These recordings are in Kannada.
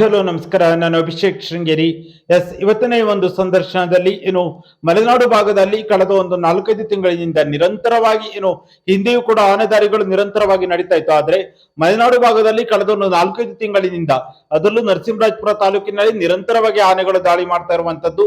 ಹಲೋ, ನಮಸ್ಕಾರ. ನಾನು ಅಭಿಷೇಕ್ ಶೃಂಗೇರಿ. ಎಸ್, ಇವತ್ತನೇ ಒಂದು ಸಂದರ್ಶನದಲ್ಲಿ ಏನು ಮಲೆನಾಡು ಭಾಗದಲ್ಲಿ ಕಳೆದ ಒಂದು ನಾಲ್ಕೈದು ತಿಂಗಳಿನಿಂದ ನಿರಂತರವಾಗಿ ಏನು ಹಿಂದೆಯೂ ಕೂಡ ಆನೆದಾರಿಗಳು ನಿರಂತರವಾಗಿ ನಡೀತಾ ಇತ್ತು. ಆದ್ರೆ ಮಲೆನಾಡು ಭಾಗದಲ್ಲಿ ಕಳೆದ ಒಂದು ನಾಲ್ಕೈದು ತಿಂಗಳಿನಿಂದ ಅದರಲ್ಲೂ ನರಸಿಂಹರಾಜಪುರ ತಾಲೂಕಿನಲ್ಲಿ ನಿರಂತರವಾಗಿ ಆನೆಗಳು ದಾಳಿ ಮಾಡ್ತಾ ಇರುವಂತದ್ದು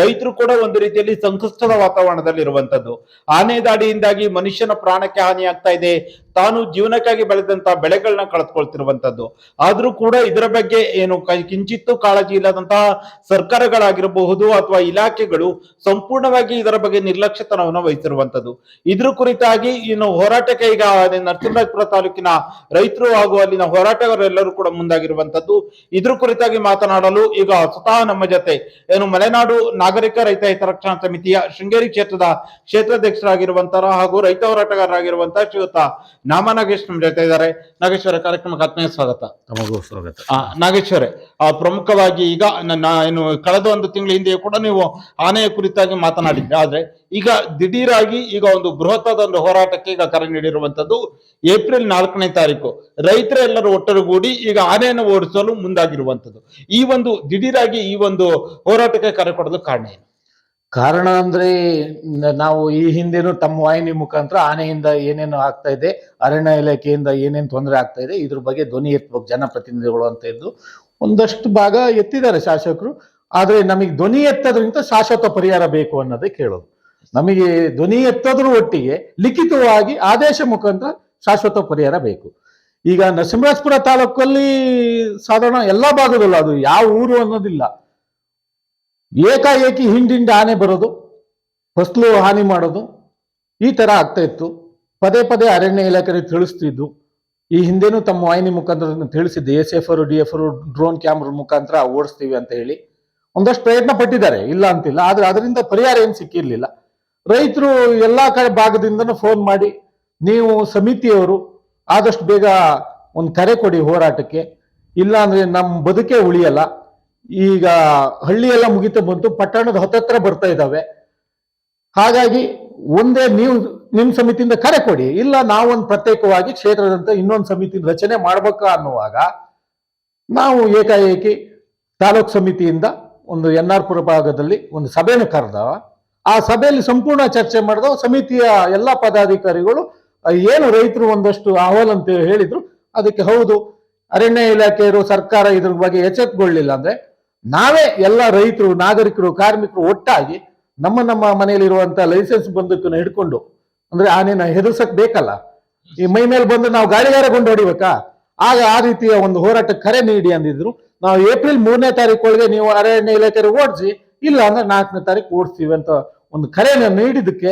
ರೈತರು ಕೂಡ ಒಂದು ರೀತಿಯಲ್ಲಿ ಸಂಕಷ್ಟದ ವಾತಾವರಣದಲ್ಲಿ ಇರುವಂತದ್ದು ಆನೆ ದಾಳಿಯಿಂದಾಗಿ ಮನುಷ್ಯನ ಪ್ರಾಣಕ್ಕೆ ಹಾನಿಯಾಗ್ತಾ ಇದೆ. ತಾನು ಜೀವನಕ್ಕಾಗಿ ಬೆಳೆದಂತ ಬೆಳೆಗಳನ್ನ ಕಳೆದುಕೊಳ್ತಿರುವಂತದ್ದು. ಆದ್ರೂ ಕೂಡ ಇದರ ಬಗ್ಗೆ ಏನು ಕಿಂಚಿತ್ತು ಕಾಳಜಿ ಇಲ್ಲದಂತಹ ಸರ್ಕಾರಗಳಾಗಿರಬಹುದು ಅಥವಾ ಇಲಾಖೆಗಳು ಸಂಪೂರ್ಣವಾಗಿ ಇದರ ಬಗ್ಗೆ ನಿರ್ಲಕ್ಷ್ಯತನವನ್ನು ವಹಿಸಿರುವಂತದ್ದು. ಇದ್ರ ಕುರಿತಾಗಿ ಇನ್ನು ಹೋರಾಟಕ್ಕೆ ಈಗ ನರಸಿಂಹರಾಜಪುರ ತಾಲೂಕಿನ ರೈತರು ಹಾಗೂ ಅಲ್ಲಿನ ಹೋರಾಟಗಾರರೆಲ್ಲರೂ ಕೂಡ ಮುಂದಾಗಿರುವಂತದ್ದು. ಇದ್ರ ಕುರಿತಾಗಿ ಮಾತನಾಡಲು ಈಗ ಸ್ವತಃ ನಮ್ಮ ಜೊತೆ ಏನು ಮಲೆನಾಡು ನಾಗರಿಕ ರೈತ ಹಿತರಕ್ಷಣಾ ಸಮಿತಿಯ ಶೃಂಗೇರಿ ಕ್ಷೇತ್ರದ ಕ್ಷೇತ್ರಾಧ್ಯಕ್ಷರಾಗಿರುವಂತಹ ಹಾಗೂ ರೈತ ಹೋರಾಟಗಾರರಾಗಿರುವಂತಹ ಶ್ರೀಯುತ ನಾಮ ನಾಗೇಶ್ ನಮ್ಮ ಜೊತೆ ಇದ್ದಾರೆ. ನಾಗೇಶ್ವರ ಕಾರ್ಯಕ್ರಮಕ್ಕೆ ಆತ್ಮೀಯ ಸ್ವಾಗತ. ತಮಗೂ ಸ್ವಾಗತ. ಆ, ನಾಗೇಶ್ವರೇ ಪ್ರಮುಖವಾಗಿ ಈಗ ನನ್ನ ಏನು ಕಳೆದ ಒಂದು ತಿಂಗಳ ಹಿಂದೆಯೂ ಕೂಡ ನೀವು ಆನೆಯ ಕುರಿತಾಗಿ ಮಾತನಾಡಿದ್ರಿ. ಆದ್ರೆ ಈಗ ದಿಢೀರಾಗಿ ಈಗ ಒಂದು ಬೃಹತ್ತಾದ ಒಂದು ಹೋರಾಟಕ್ಕೆ ಈಗ ಕರೆ ನೀಡಿರುವಂತದ್ದು ಏಪ್ರಿಲ್ ನಾಲ್ಕನೇ ತಾರೀಕು. ರೈತರೆಲ್ಲರೂ ಒಟ್ಟರುಗೂಡಿ ಈಗ ಆನೆಯನ್ನು ಓಡಿಸಲು ಮುಂದಾಗಿರುವಂತದ್ದು ಈ ಒಂದು ದಿಢೀರಾಗಿ ಈ ಒಂದು ಹೋರಾಟಕ್ಕೆ ಕರೆ ಕೊಡಲು ಕಾರಣ ಏನು? ಕಾರಣ ಅಂದ್ರೆ, ನಾವು ಈ ಹಿಂದೆನೂ ತಮ್ಮ ವಾಹಿನಿ ಮುಖಾಂತರ ಆನೆಯಿಂದ ಏನೇನು ಆಗ್ತಾ ಇದೆ, ಅರಣ್ಯ ಇಲಾಖೆಯಿಂದ ಏನೇನು ತೊಂದರೆ ಆಗ್ತಾ ಇದೆ, ಇದ್ರ ಬಗ್ಗೆ ಧ್ವನಿ ಎತ್ತಬೇಕು ಜನಪ್ರತಿನಿಧಿಗಳು ಅಂತ ಇದ್ದು ಒಂದಷ್ಟು ಭಾಗ ಎತ್ತಿದ್ದಾರೆ ಶಾಸಕರು. ಆದ್ರೆ ನಮಗೆ ಧ್ವನಿ ಎತ್ತೋದ್ರಿಂದ ಶಾಶ್ವತ ಪರಿಹಾರ ಬೇಕು ಅನ್ನೋದೇ ಕೇಳೋದು. ನಮಗೆ ಧ್ವನಿ ಎತ್ತೋದ್ರ ಒಟ್ಟಿಗೆ ಲಿಖಿತವಾಗಿ ಆದೇಶ ಮುಖಾಂತರ ಶಾಶ್ವತ ಪರಿಹಾರ ಬೇಕು. ಈಗ ನರಸಿಂಹರಾಜಪುರ ತಾಲೂಕಲ್ಲಿ ಸಾಧಾರಣ ಎಲ್ಲಾ ಭಾಗದಲ್ಲೂ ಅದು ಯಾವ ಊರು ಅನ್ನೋದಿಲ್ಲ. ಏಕಾಏಕಿ ಹಿಂಡಿಂದ ಆನೆ ಬರೋದು ಫಸ್ಲು ಹಾನಿ ಮಾಡೋದು, ಈ ತರ ಆಗ್ತಾ ಇತ್ತು. ಪದೇ ಪದೇ ಅರಣ್ಯ ಇಲಾಖೆ ತಿಳಿಸ್ತಿದ್ದು ಈ ಹಿಂದೆನೂ ತಮ್ಮ ವಾಹಿನಿ ಮುಖಾಂತರ ತಿಳಿಸಿದ್ದೆ. S F D F drone camera ಮುಖಾಂತರ ಓಡಿಸ್ತೀವಿ ಅಂತ ಹೇಳಿ. ಒಂದಷ್ಟು ಪ್ರಯತ್ನ ಪಟ್ಟಿದ್ದಾರೆ. ಇಲ್ಲ ಅಂತಿಲ್ಲ. ಆದ್ರೆ ಅದರಿಂದ ಪರಿಹಾರ ಏನು ಸಿಕ್ಕಿರಲಿಲ್ಲ. ರೈತರು ಎಲ್ಲಾ ಕಡೆ ಭಾಗದಿಂದನೂ ಫೋನ್ ಮಾಡಿ, ನೀವು ಸಮಿತಿಯವರು, ಆದಷ್ಟು ಬೇಗ ಒಂದು ಕರೆ ಕೊಡಿ ಹೋರಾಟಕ್ಕೆ. ಇಲ್ಲ ಅಂದ್ರೆ ನಮ್ಮ ಬದುಕೇ ಉಳಿಯಲ್ಲ. ಈಗ ಹಳ್ಳಿ ಎಲ್ಲ ಮುಗಿತ ಬಂತು, ಪಟ್ಟಣದ ಹತ್ತತ್ರ ಬರ್ತಾ ಇದ್ದಾವೆ. ಹಾಗಾಗಿ ಒಂದೇ ನೀವು ನಿಮ್ಮ ಸಮಿತಿಯಿಂದ ಕರೆ ಕೊಡಿ. ಇಲ್ಲ ನಾವೊಂದು ಪ್ರತ್ಯೇಕವಾಗಿ ಕ್ಷೇತ್ರದಂತ ಇನ್ನೊಂದು ಸಮಿತಿ ರಚನೆ ಮಾಡ್ಬೇಕಾ ಅನ್ನುವಾಗ ನಾವು ಏಕಾಏಕಿ ತಾಲೂಕ್ ಸಮಿತಿಯಿಂದ ಒಂದು ಎನ್ ಆರ್ ಪುರ ಭಾಗದಲ್ಲಿ ಒಂದು ಸಭೆಯನ್ನು ಕರೆದವ. ಆ ಸಭೆಯಲ್ಲಿ ಸಂಪೂರ್ಣ ಚರ್ಚೆ ಮಾಡಿದವು. ಸಮಿತಿಯ ಎಲ್ಲ ಪದಾಧಿಕಾರಿಗಳು, ಏನು ರೈತರು ಒಂದಷ್ಟು ಅಹವಾಲ್ ಅಂತ ಹೇಳಿದ್ರು. ಅದಕ್ಕೆ ಹೌದು, ಅರಣ್ಯ ಇಲಾಖೆಯರು ಸರ್ಕಾರ ಇದ್ರ ಬಗ್ಗೆ ಎಚ್ಚೆತ್ಕೊಳ್ಳಿಲ್ಲ ಅಂದ್ರೆ ನಾವೇ ಎಲ್ಲ ರೈತರು, ನಾಗರಿಕರು, ಕಾರ್ಮಿಕರು ಒಟ್ಟಾಗಿ ನಮ್ಮ ನಮ್ಮ ಮನೆಯಲ್ಲಿರುವಂತ ಲೈಸೆನ್ಸ್ ಬಂದಕ್ಕನ್ನು ಹಿಡ್ಕೊಂಡು, ಅಂದ್ರೆ ಆನೆನ ಹೆದರ್ಸಕ್ ಬೇಕಲ್ಲ. ಈ ಮೈ ಮೇಲೆ ಬಂದು ನಾವು ಗಾಡಿಗಾರ ಕೊಂಡು ಹೊಡಿಬೇಕಾ? ಆಗ ಆ ರೀತಿಯ ಒಂದು ಹೋರಾಟ ಕರೆ ನೀಡಿ ಅಂದಿದ್ರು. ನಾವು ಏಪ್ರಿಲ್ ಮೂರನೇ ತಾರೀಕು ಒಳಗೆ ನೀವು ಅರಣ್ಯ ಇಲಾಖೆ ಓಡಿಸಿ, ಇಲ್ಲ ಅಂದ್ರೆ ನಾಲ್ಕನೇ ತಾರೀಕು ಓಡಿಸ್ತೀವಿ ಅಂತ ಒಂದು ಕರೆಯನ್ನು ನೀಡಿದ್ದಕ್ಕೆ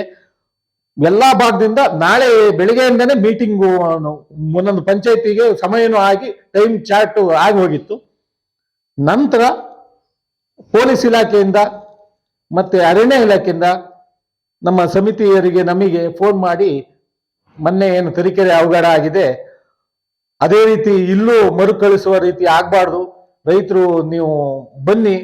ಎಲ್ಲಾ ಭಾಗದಿಂದ ನಾಳೆ ಬೆಳಿಗ್ಗೆಯಿಂದನೇ ಮೀಟಿಂಗು ಒಂದೊಂದು ಪಂಚಾಯತಿಗೆ ಸಮಯನೂ ಆಗಿ ಟೈಮ್ ಚಾರ್ಟ್ ಆಗಿ ಹೋಗಿತ್ತು. ನಂತರ ಪೊಲೀಸ್ ಇಲಾಖೆಯಿಂದ ಮತ್ತೆ ಅರಣ್ಯ ಇಲಾಖೆಯಿಂದ ನಮ್ಮ ಸಮಿತಿಯರಿಗೆ ನಮಗೆ ಫೋನ್ ಮಾಡಿ ಮೊನ್ನೆ ಏನು ತರೀಕೆರೆ ಅವಘಡ ಆಗಿದೆ. ಅದೇ ರೀತಿ ಇಲ್ಲೂ ಮರುಕಳಿಸುವ ರೀತಿ ಆಗಬಾರ್ದು. ರೈತರು ನೀವು ಬನ್ನಿ,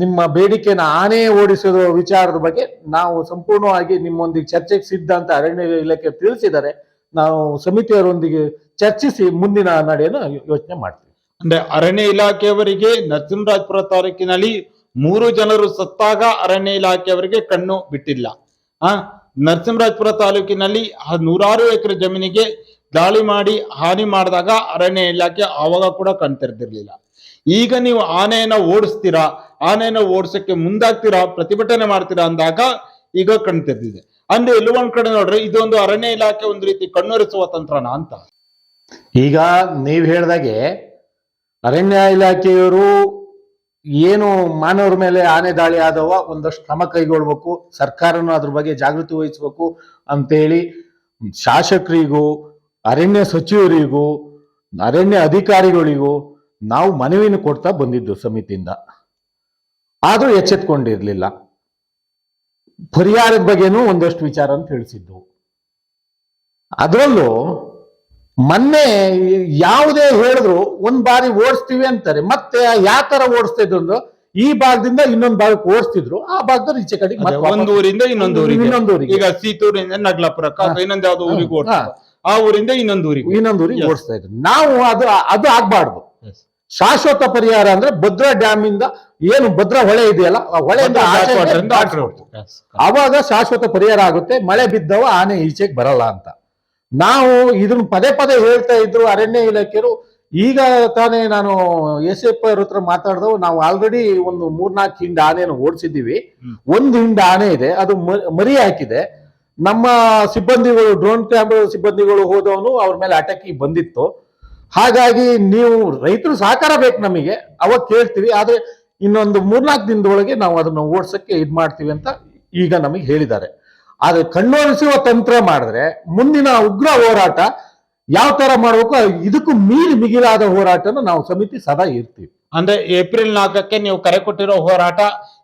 ನಿಮ್ಮ ಬೇಡಿಕೆನ ಆನೆ ಓಡಿಸುವ ವಿಚಾರದ ಬಗ್ಗೆ ನಾವು ಸಂಪೂರ್ಣವಾಗಿ ನಿಮ್ಮೊಂದಿಗೆ ಚರ್ಚೆಗೆ ಸಿದ್ಧ ಅಂತ ಅರಣ್ಯ ಇಲಾಖೆ ತಿಳಿಸಿದರೆ ನಾವು ಸಮಿತಿಯವರೊಂದಿಗೆ ಚರ್ಚಿಸಿ ಮುಂದಿನ ನಡೆಯನ್ನು ಯೋಚನೆ ಮಾಡ್ತೀವಿ. ಅಂದ್ರೆ ಅರಣ್ಯ ಇಲಾಖೆಯವರಿಗೆ ನರಸಿಂಹರಾಜಪುರ ತಾಲೂಕಿನಲ್ಲಿ ಮೂರು ಜನರು ಸತ್ತಾಗ ಅರಣ್ಯ ಇಲಾಖೆಯವರಿಗೆ ಕಣ್ಣು ಬಿಟ್ಟಿಲ್ಲ. ಆ, ನರಸಿಂಹರಾಜಪುರ ತಾಲೂಕಿನಲ್ಲಿ ನೂರಾರು ಎಕರೆ ಜಮೀನಿಗೆ ದಾಳಿ ಮಾಡಿ, ಹಾನಿ ಮಾಡಿದಾಗ ಅರಣ್ಯ ಇಲಾಖೆ ಆವಾಗ ಕೂಡ ಕಣ್ತಿರ್ದಿರ್ಲಿಲ್ಲ. ಈಗ ನೀವು ಆನೆಯನ್ನ ಓಡಿಸ್ತೀರಾ, ಆನೆಯನ್ನ ಓಡಿಸಕ್ಕೆ ಮುಂದಾಗ್ತೀರಾ, ಪ್ರತಿಭಟನೆ ಮಾಡ್ತೀರಾ ಅಂದಾಗ ಈಗ ಕಣ್ತಿರ್ದಿದೆ ಅಂದ್ರೆ ಎಲ್ಲೋ ಒಂದ್ ಕಡೆ ನೋಡ್ರಿ, ಇದೊಂದು ಅರಣ್ಯ ಇಲಾಖೆ ಒಂದು ರೀತಿ ಕಣ್ಣೊರೆಸುವ ತಂತ್ರನ ಅಂತ. ಈಗ ನೀವ್ ಹೇಳ್ದಾಗೆ ಅರಣ್ಯ ಇಲಾಖೆಯವರು ಏನು ಮಾನವರ ಮೇಲೆ ಆನೆ ದಾಳಿ ಆದವ ಒಂದಷ್ಟು ಕ್ರಮ ಕೈಗೊಳ್ಬೇಕು, ಸರ್ಕಾರನು ಅದ್ರ ಬಗ್ಗೆ ಜಾಗೃತಿ ವಹಿಸ್ಬೇಕು ಅಂತೇಳಿ ಶಾಸಕರಿಗೂ, ಅರಣ್ಯ ಸಚಿವರಿಗೂ, ಅರಣ್ಯ ಅಧಿಕಾರಿಗಳಿಗೂ ನಾವು ಮನವಿನ ಕೊಡ್ತಾ ಬಂದಿದ್ದು ಸಮಿತಿಯಿಂದ. ಆದರೂ ಎಚ್ಚೆತ್ಕೊಂಡಿರಲಿಲ್ಲ. ಪರಿಹಾರದ ಬಗ್ಗೆನೂ ಒಂದಷ್ಟು ವಿಚಾರ ತಿಳಿಸಿದ್ದು. ಅದರಲ್ಲೂ ಮೊನ್ನೆ ಯಾವುದೇ ಹೇಳಿದ್ರು ಒಂದ್ ಬಾರಿ ಓಡಿಸ್ತೀವಿ ಅಂತಾರೆ. ಮತ್ತೆ ಯಾವ ತರ ಓಡಿಸ್ತಾ ಇದ್ರು ಅಂದ್ರೆ ಈ ಭಾಗದಿಂದ ಇನ್ನೊಂದ್ ಭಾಗಕ್ಕೆ ಓಡಿಸ್ತಿದ್ರು. ಆ ಭಾಗದಲ್ಲಿ ಈಚೆ ಕಡೆ ಅದೇ, ಒಂದು ಊರಿಂದ ಇನ್ನೊಂದು ಊರಿಗೆ. ಇನ್ನೊಂದು ಊರಿಗೆ. ಈಗ ಸೀತೂರಿಂದ ನಗ್ಲಾಪುರ ಇನ್ನೊಂದ್ ಯಾವ್ದೋ ಊರಿಗೆ. ಆ ಊರಿಂದ ಇನ್ನೊಂದು ಊರಿಗೆ. ಇನ್ನೊಂದು ಊರಿಗೆ. ಓಡಿಸ್ತಾ ಇದ್ರು. ನಾವು ಅದು ಅದು ಆಗ್ಬಾರ್ದು. ಶಾಶ್ವತ ಪರಿಹಾರ ಅಂದ್ರೆ ಭದ್ರಾ ಡ್ಯಾಮ್ ಇಂದ ಏನು ಭದ್ರಾ ಹೊಳೆ ಇದೆಯಲ್ಲ ಆ ಹೊಳೆಯಿಂದ ಆಚೆ. ಅವಾಗ ಶಾಶ್ವತ ಪರಿಹಾರ ಆಗುತ್ತೆ. ಮಳೆ ಬಿದ್ದವ ಆನೆ ಈಚೆಗೆ ಬರಲ್ಲ ಅಂತ. ನಾವು ಇದನ್ನ ಪದೇ ಪದೇ ಹೇಳ್ತಾ ಇದ್ರು ಅರಣ್ಯ ಇಲಾಖೆಯರು. ಈಗ ತಾನೇ ನಾನು ಎಸ್ ಎಫ್ ಅವ್ರ ಹತ್ರ ಮಾತಾಡ್ದವು. ನಾವು ಆಲ್ರೆಡಿ ಒಂದು ಮೂರ್ನಾಲ್ಕು ಹಿಂಡ ಆನೆಯನ್ನು ಓಡಿಸಿದ್ದೀವಿ. ಒಂದು ಹಿಂಡ ಆನೆ ಇದೆ. ಅದು ಮರಿ ಹಾಕಿದೆ. ನಮ್ಮ ಸಿಬ್ಬಂದಿಗಳು ಡ್ರೋನ್ ಕ್ಯಾಮ್ರಾ ಸಿಬ್ಬಂದಿಗಳು ಹೋದವನು ಅವ್ರ ಮೇಲೆ ಅಟಕಿ ಬಂದಿತ್ತು. ಹಾಗಾಗಿ ನೀವು ರೈತರು ಸಹಕಾರ ಬೇಕು ನಮಗೆ. ಅವಾಗ ಕೇಳ್ತೀವಿ. ಆದ್ರೆ ಇನ್ನೊಂದು ಮೂರ್ನಾಲ್ಕು ದಿನದೊಳಗೆ ನಾವು ಅದನ್ನು ಓಡಿಸಕ್ಕೆ ಇದ್ ಮಾಡ್ತೀವಿ ಅಂತ ಈಗ ನಮಗೆ ಹೇಳಿದ್ದಾರೆ. ಆದ್ರೆ ಕಣ್ಣೊರೆಸುವ ತಂತ್ರ ಮಾಡಿದ್ರೆ ಮುಂದಿನ ಉಗ್ರ ಹೋರಾಟ ಯಾವ ತರ ಮಾಡಬೇಕು ಇದಕ್ಕೂ ಮೀರಿ ಮಿಗಿಲಾದ ಹೋರಾಟನ ನಾವು ಸಮಿತಿ ಸದಾ ಇರ್ತೀವಿ. ಅಂದ್ರೆ ಏಪ್ರಿಲ್ ನಾಲ್ಕಕ್ಕೆ ನೀವು ಕರೆ ಕೊಟ್ಟಿರೋ ಹೋರಾಟ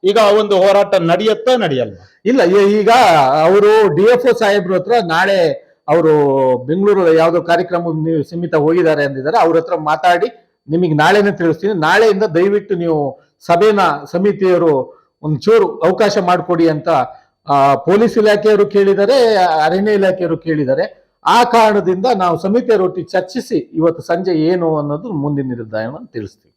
ಈಗ ಆ ಒಂದು ಹೋರಾಟ ನಡೆಯುತ್ತಾ ನಡೆಯಲ್ಲ? ಇಲ್ಲ ಈಗ ಅವರು ಡಿ ಎಫ್ ಒ ಸಾಹೇಬ್ರ ಹತ್ರ ನಾಳೆ ಅವರು ಬೆಂಗಳೂರು ಯಾವುದೋ ಕಾರ್ಯಕ್ರಮ ಸೀಮಿತ ಹೋಗಿದ್ದಾರೆ ಅಂದಿದ್ದಾರೆ ಅವ್ರ ಹತ್ರ ಮಾತಾಡಿ ನಿಮಗೆ ನಾಳೆನೇ ತಿಳಿಸ್ತೀನಿ. ನಾಳೆಯಿಂದ ದಯವಿಟ್ಟು ನೀವು ಸಭೆನ ಸಮಿತಿಯವರು ಒಂಚೂರು ಅವಕಾಶ ಮಾಡಿಕೊಡಿ ಅಂತ ಪೊಲೀಸ್ ಇಲಾಖೆಯವರು ಕೇಳಿದರೆ, ಅರಣ್ಯ ಇಲಾಖೆಯವರು ಕೇಳಿದರೆ, ಆ ಕಾರಣದಿಂದ ನಾವು ಸಮಿತಿಯ ರೊಟ್ಟಿ ಚರ್ಚಿಸಿ ಇವತ್ತು ಸಂಜೆ ಏನು ಅನ್ನೋದು ಮುಂದಿನ ನಿರ್ಧಾರವನ್ನು ತಿಳಿಸ್ತೀವಿ.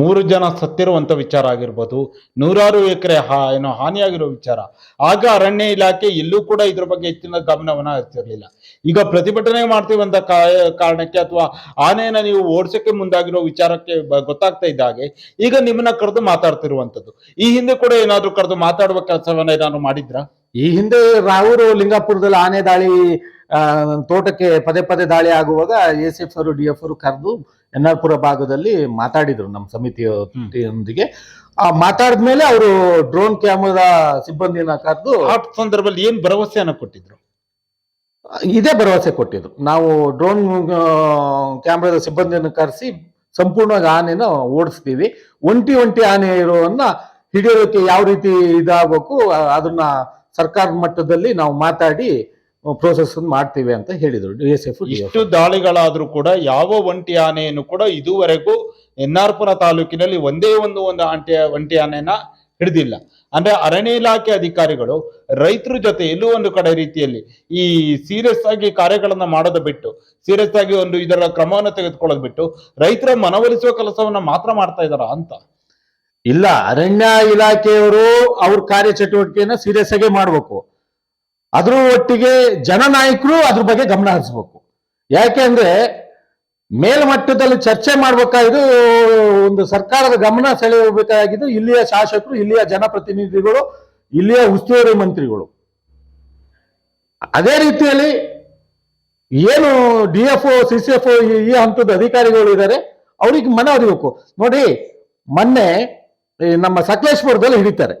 ಮೂರು ಜನ ಸತ್ತಿರುವಂತ ವಿಚಾರ ಆಗಿರ್ಬೋದು, ನೂರಾರು ಎಕರೆ ಹಾ, ಏನೋ ಹಾನಿಯಾಗಿರೋ ವಿಚಾರ. ಆಗ ಅರಣ್ಯ ಇಲಾಖೆ ಎಲ್ಲೂ ಕೂಡ ಇದ್ರ ಬಗ್ಗೆ ಹೆಚ್ಚಿನ ಗಮನವನ್ನ ಹರಿಸಿರ್ಲಿಲ್ಲ. ಈಗ ಪ್ರತಿಭಟನೆ ಮಾಡ್ತೀವಂತ ಕಾರಣಕ್ಕೆ ಅಥವಾ ಆನೆಯನ್ನ ನೀವು ಓಡಿಸಕ್ಕೆ ಮುಂದಾಗಿರೋ ವಿಚಾರಕ್ಕೆ ಗೊತ್ತಾಗ್ತಾ ಇದ್ದ ಹಾಗೆ, ಈಗ ನಿಮ್ಮನ್ನ ಕರೆದು ಮಾತಾಡ್ತಿರುವಂತದ್ದು. ಈ ಹಿಂದೆ ಕೂಡ ಏನಾದ್ರು ಕರೆದು ಮಾತಾಡುವ ಕೆಲಸವನ್ನ ಏನಾದ್ರು ಮಾಡಿದ್ರ? ಈ ಹಿಂದೆ ರಾವೂರು ಲಿಂಗಾಪುರದಲ್ಲಿ ಆನೆ ದಾಳಿ ತೋಟಕ್ಕೆ ಪದೇ ಪದೇ ದಾಳಿ ಆಗುವಾಗ ಎಸ್ ಎಫ್ ಅವರು ಡಿ ಎಫ್ ಅವರು ಕರೆದು ಎನ್ ಆರ್ ಪುರ ಭಾಗದಲ್ಲಿ ಮಾತಾಡಿದ್ರು ನಮ್ಮ ಸಮಿತಿಯೊಂದಿಗೆ. ಆ ಮಾತಾಡಿದ್ಮೇಲೆ ಅವರು ಡ್ರೋನ್ ಕ್ಯಾಮರಾ ಸಿಬ್ಬಂದಿನ ಕರೆದು ಆ ಸಂದರ್ಭದಲ್ಲಿ ಏನ್ ಭರವಸೆಯನ್ನ ಕೊಟ್ಟಿದ್ರು? ಇದೇ ಭರವಸೆ ಕೊಟ್ಟಿದ್ರು. ನಾವು ಡ್ರೋನ್ ಕ್ಯಾಮ್ರಾದ ಸಿಬ್ಬಂದಿಯನ್ನು ಕರೆಸಿ ಸಂಪೂರ್ಣವಾಗಿ ಆನೆನ ಓಡಿಸ್ತೀವಿ. ಒಂಟಿ ಒಂಟಿ ಆನೆ ಇರೋವನ್ನ ಹಿಡಿಯೋದಕ್ಕೆ ಯಾವ ರೀತಿ ಇದಾಗಬೇಕು ಅದನ್ನ ಸರ್ಕಾರದ ಮಟ್ಟದಲ್ಲಿ ನಾವು ಮಾತಾಡಿ ಪ್ರೋಸೆಸ್ ಮಾಡ್ತೀವಿ ಅಂತ ಹೇಳಿದರು ಡಿಎಸ್ಎಫ್ ಎಸ್ ಎಫ್ ಇಷ್ಟು ದಾಳಿಗಳಾದ್ರೂ ಕೂಡ ಯಾವ ಒಂಟಿ ಆನೆಯನ್ನು ಕೂಡ ಇದುವರೆಗೂ ಎನ್ ಆರ್ ಪುರ ತಾಲೂಕಿನಲ್ಲಿ ಒಂದೇ ಒಂದು ಒಂದು ಆಂಟಿಯ ಒಂಟಿ ಆನೆಯನ್ನ ಹಿಡಿದಿಲ್ಲ. ಅಂದ್ರೆ ಅರಣ್ಯ ಇಲಾಖೆ ಅಧಿಕಾರಿಗಳು ರೈತರ ಜೊತೆ ಎಲ್ಲೂ ಒಂದು ಕಡೆ ರೀತಿಯಲ್ಲಿ ಈ ಸೀರಿಯಸ್ ಆಗಿ ಕಾರ್ಯಗಳನ್ನ ಮಾಡೋದು ಬಿಟ್ಟು ಸೀರಿಯಸ್ ಆಗಿ ಒಂದು ಇದರ ಕ್ರಮವನ್ನು ತೆಗೆದುಕೊಳ್ಳೋದು ಬಿಟ್ಟು ರೈತರ ಮನವೊಲಿಸುವ ಕೆಲಸವನ್ನ ಮಾತ್ರ ಮಾಡ್ತಾ ಇದಾರ ಅಂತ? ಇಲ್ಲ ಅರಣ್ಯ ಇಲಾಖೆಯವರು ಅವ್ರ ಕಾರ್ಯಚಟುವಟಿಕೆಯನ್ನ ಸೀರಿಯಸ್ ಆಗಿ ಮಾಡ್ಬೇಕು. ಅದ್ರ ಒಟ್ಟಿಗೆ ಜನನಾಯಕರು ಅದ್ರ ಬಗ್ಗೆ ಗಮನ ಹರಿಸ್ಬೇಕು. ಯಾಕೆಂದ್ರೆ ಮೇಲ್ಮಟ್ಟದಲ್ಲಿ ಚರ್ಚೆ ಮಾಡ್ಬೇಕಾಗಿದ್ದು ಒಂದು ಸರ್ಕಾರದ ಗಮನ ಸೆಳೆಯಬೇಕಾಗಿದ್ದು ಇಲ್ಲಿಯ ಶಾಸಕರು, ಇಲ್ಲಿಯ ಜನಪ್ರತಿನಿಧಿಗಳು, ಇಲ್ಲಿಯ ಉಸ್ತುವಾರಿ ಮಂತ್ರಿಗಳು. ಅದೇ ರೀತಿಯಲ್ಲಿ ಏನು D F C C F ಈ ಹಂತದ ಅಧಿಕಾರಿಗಳು ಇದ್ದಾರೆ ಅವ್ರಿಗೆ ಮನ ಅರಿಬೇಕು ನೋಡಿ, ಮೊನ್ನೆ ನಮ್ಮ ಸಕಲೇಶ್ಪುರದಲ್ಲಿ ಹಿಡಿತಾರೆ.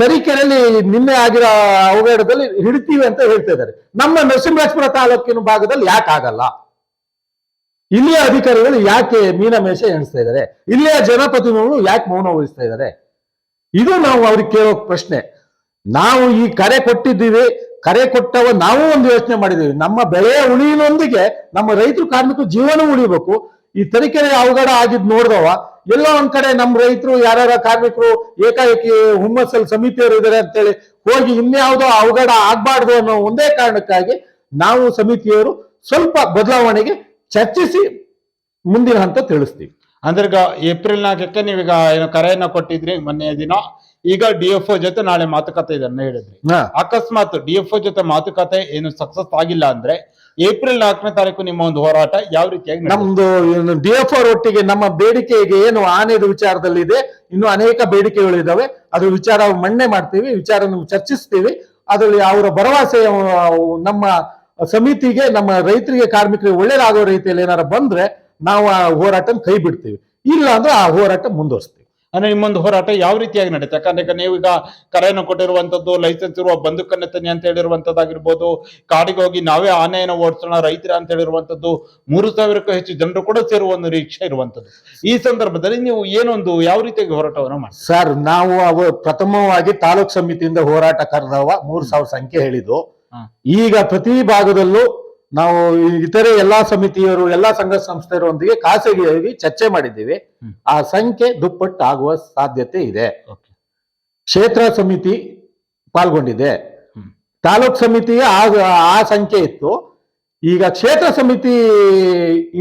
ತರೀಕೆರೆಯಲ್ಲಿ ನಿನ್ನೆ ಆಗಿರೋ ಅವಘಡದಲ್ಲಿ ಹಿಡಿತೀವಿ ಅಂತ ಹೇಳ್ತಾ ಇದ್ದಾರೆ. ನಮ್ಮ ನರಸಿಂಹರಾಜಪುರ ತಾಲೂಕಿನ ಭಾಗದಲ್ಲಿ ಯಾಕೆ ಆಗಲ್ಲ? ಇಲ್ಲಿಯ ಅಧಿಕಾರಿಗಳು ಯಾಕೆ ಮೀನಮೇಷ ಎಣಿಸ್ತಾ ಇದ್ದಾರೆ? ಇಲ್ಲಿಯ ಜನಪ್ರತಿನಿಧಿಗಳು ಯಾಕೆ ಮೌನ ವಹಿಸ್ತಾ ಇದ್ದಾರೆ? ಇದು ನಾವು ಅವ್ರಿಗೆ ಕೇಳೋ ಪ್ರಶ್ನೆ. ನಾವು ಈ ಕರೆ ಕೊಟ್ಟಿದ್ದೀವಿ ಕರೆ ಕೊಟ್ಟವ ನಾವು ಒಂದು ಯೋಚನೆ ಮಾಡಿದ್ದೀವಿ. ನಮ್ಮ ಬೆಳೆಯ ಉಳಿನೊಂದಿಗೆ ನಮ್ಮ ರೈತರು ಕಾರ್ಮಿಕರು ಜೀವನ ಉಳಿಬೇಕು. ಈ ತರೀಕೆರೆ ಅವಘಡ ಆಗಿದ್ ನೋಡ್ದವ ಎಲ್ಲೋ ಒಂದ್ ಕಡೆ ನಮ್ಮ ರೈತರು ಯಾರ್ಯಾರ ಕಾರ್ಮಿಕರು ಏಕಾಏಕಿ ಹುಮ್ಮಸ್ಸಲ್ಲಿ ಸಮಿತಿಯವರು ಇದ್ದಾರೆ ಅಂತೇಳಿ ಹೋಗಿ ಇನ್ಯಾವುದೋ ಅವಘಡ ಆಗ್ಬಾರ್ದು ಅನ್ನೋ ಒಂದೇ ಕಾರಣಕ್ಕಾಗಿ ನಾವು ಸಮಿತಿಯವರು ಸ್ವಲ್ಪ ಬದಲಾವಣೆಗೆ ಚರ್ಚಿಸಿ ಮುಂದಿನ ಹಂತ ತಿಳಿಸ್ತೀವಿ. ಅಂದ್ರೆ ಈಗ ಏಪ್ರಿಲ್ ನಾಲ್ಕಕ್ಕೆ ನೀವೀಗ ಏನೋ ಕರೆಯನ್ನ ಕೊಟ್ಟಿದ್ರಿ ಮೊನ್ನೆ ದಿನ? ಈಗ ಡಿ ಎಫ್ ಜೊತೆ ನಾಳೆ ಮಾತುಕತೆ ಇದನ್ನ ಹೇಳಿದ್ರಿ. ಹಾ. ಅಕಸ್ಮಾತ್ ಡಿ ಎಫ್ ಜೊತೆ ಮಾತುಕತೆ ಏನು ಸಕ್ಸಸ್ ಆಗಿಲ್ಲ ಅಂದ್ರೆ ಏಪ್ರಿಲ್ ನಾಲ್ಕನೇ ತಾರೀಕು ನಿಮ್ಮ ಒಂದು ಹೋರಾಟ ಯಾವ ರೀತಿಯಾಗಿ? ನಮ್ದು ಡಿ ಎಫ್ ಆರ್ ಒಟ್ಟಿಗೆ ನಮ್ಮ ಬೇಡಿಕೆಗೆ ಏನು ಆನೆದ ವಿಚಾರದಲ್ಲಿ ಇದೆ ಇನ್ನು ಅನೇಕ ಬೇಡಿಕೆಗಳು ಇದಾವೆ ಅದ್ರ ವಿಚಾರ ಮಣ್ಣೆ ಮಾಡ್ತೀವಿ ವಿಚಾರ ಚರ್ಚಿಸ್ತೀವಿ. ಅದರಲ್ಲಿ ಅವರ ಭರವಸೆ ನಮ್ಮ ಸಮಿತಿಗೆ, ನಮ್ಮ ರೈತರಿಗೆ, ಕಾರ್ಮಿಕರಿಗೆ ಒಳ್ಳೇದಾಗೋ ರೀತಿಯಲ್ಲಿ ಏನಾರ ಬಂದ್ರೆ ನಾವು ಆ ಹೋರಾಟ ಕೈ ಬಿಡ್ತೀವಿ. ಇಲ್ಲ ಅಂದ್ರೆ ಆ ಹೋರಾಟ ಮುಂದುವರಿಸ್ತೀವಿ. ಅಂದ್ರೆ ನಿಮ್ಮೊಂದು ಹೋರಾಟ ಯಾವ ರೀತಿಯಾಗಿ ನಡೆಯುತ್ತೆ ಯಾಕಂದ್ರೆ ಈಗ ನೀವು ಕರೆಯನ್ನು ಕೊಟ್ಟಿರುವಂತದ್ದು ಲೈಸೆನ್ಸ್ ಇರುವ ಬಂದೂಕನ್ನ ತನಿ ಅಂತ ಹೇಳಿರುವಂತದ್ದಾಗಿರ್ಬೋದು ಕಾಡಿಗೆ ಹೋಗಿ ನಾವೇ ಆನೆಯನ್ನು ಓಡಿಸೋಣ ರೈತರ ಅಂತ ಹೇಳಿರುವಂತದ್ದು ಮೂರು ಸಾವಿರಕ್ಕೂ ಹೆಚ್ಚು ಜನರು ಕೂಡ ಸೇರುವ ಒಂದು ನಿರೀಕ್ಷೆ ಇರುವಂತದ್ದು ಈ ಸಂದರ್ಭದಲ್ಲಿ ನೀವು ಏನೊಂದು ಯಾವ ರೀತಿಯಾಗಿ ಹೋರಾಟವನ್ನು ಮಾಡಿ ಸರ್ ನಾವು ಅವ ಪ್ರಥಮವಾಗಿ ತಾಲೂಕ್ ಸಮಿತಿಯಿಂದ ಹೋರಾಟ ಕರೆದವ ಮೂರ್ ಸಾವಿರ ಸಂಖ್ಯೆ ಹೇಳಿದ್ದು. ಈಗ ಪ್ರತಿ ಭಾಗದಲ್ಲೂ ನಾವು ಇತರೆ ಎಲ್ಲಾ ಸಮಿತಿಯರು ಎಲ್ಲಾ ಸಂಘ ಸಂಸ್ಥೆಯರೊಂದಿಗೆ ಖಾಸಗಿಯಾಗಿ ಚರ್ಚೆ ಮಾಡಿದ್ದೀವಿ. ಆ ಸಂಖ್ಯೆ ದುಪ್ಪಟ್ಟು ಆಗುವ ಸಾಧ್ಯತೆ ಇದೆ. ಕ್ಷೇತ್ರ ಸಮಿತಿ ಪಾಲ್ಗೊಂಡಿದೆ. ತಾಲೂಕ್ ಸಮಿತಿಯ ಆ ಆ ಸಂಖ್ಯೆ ಇತ್ತು. ಈಗ ಕ್ಷೇತ್ರ ಸಮಿತಿ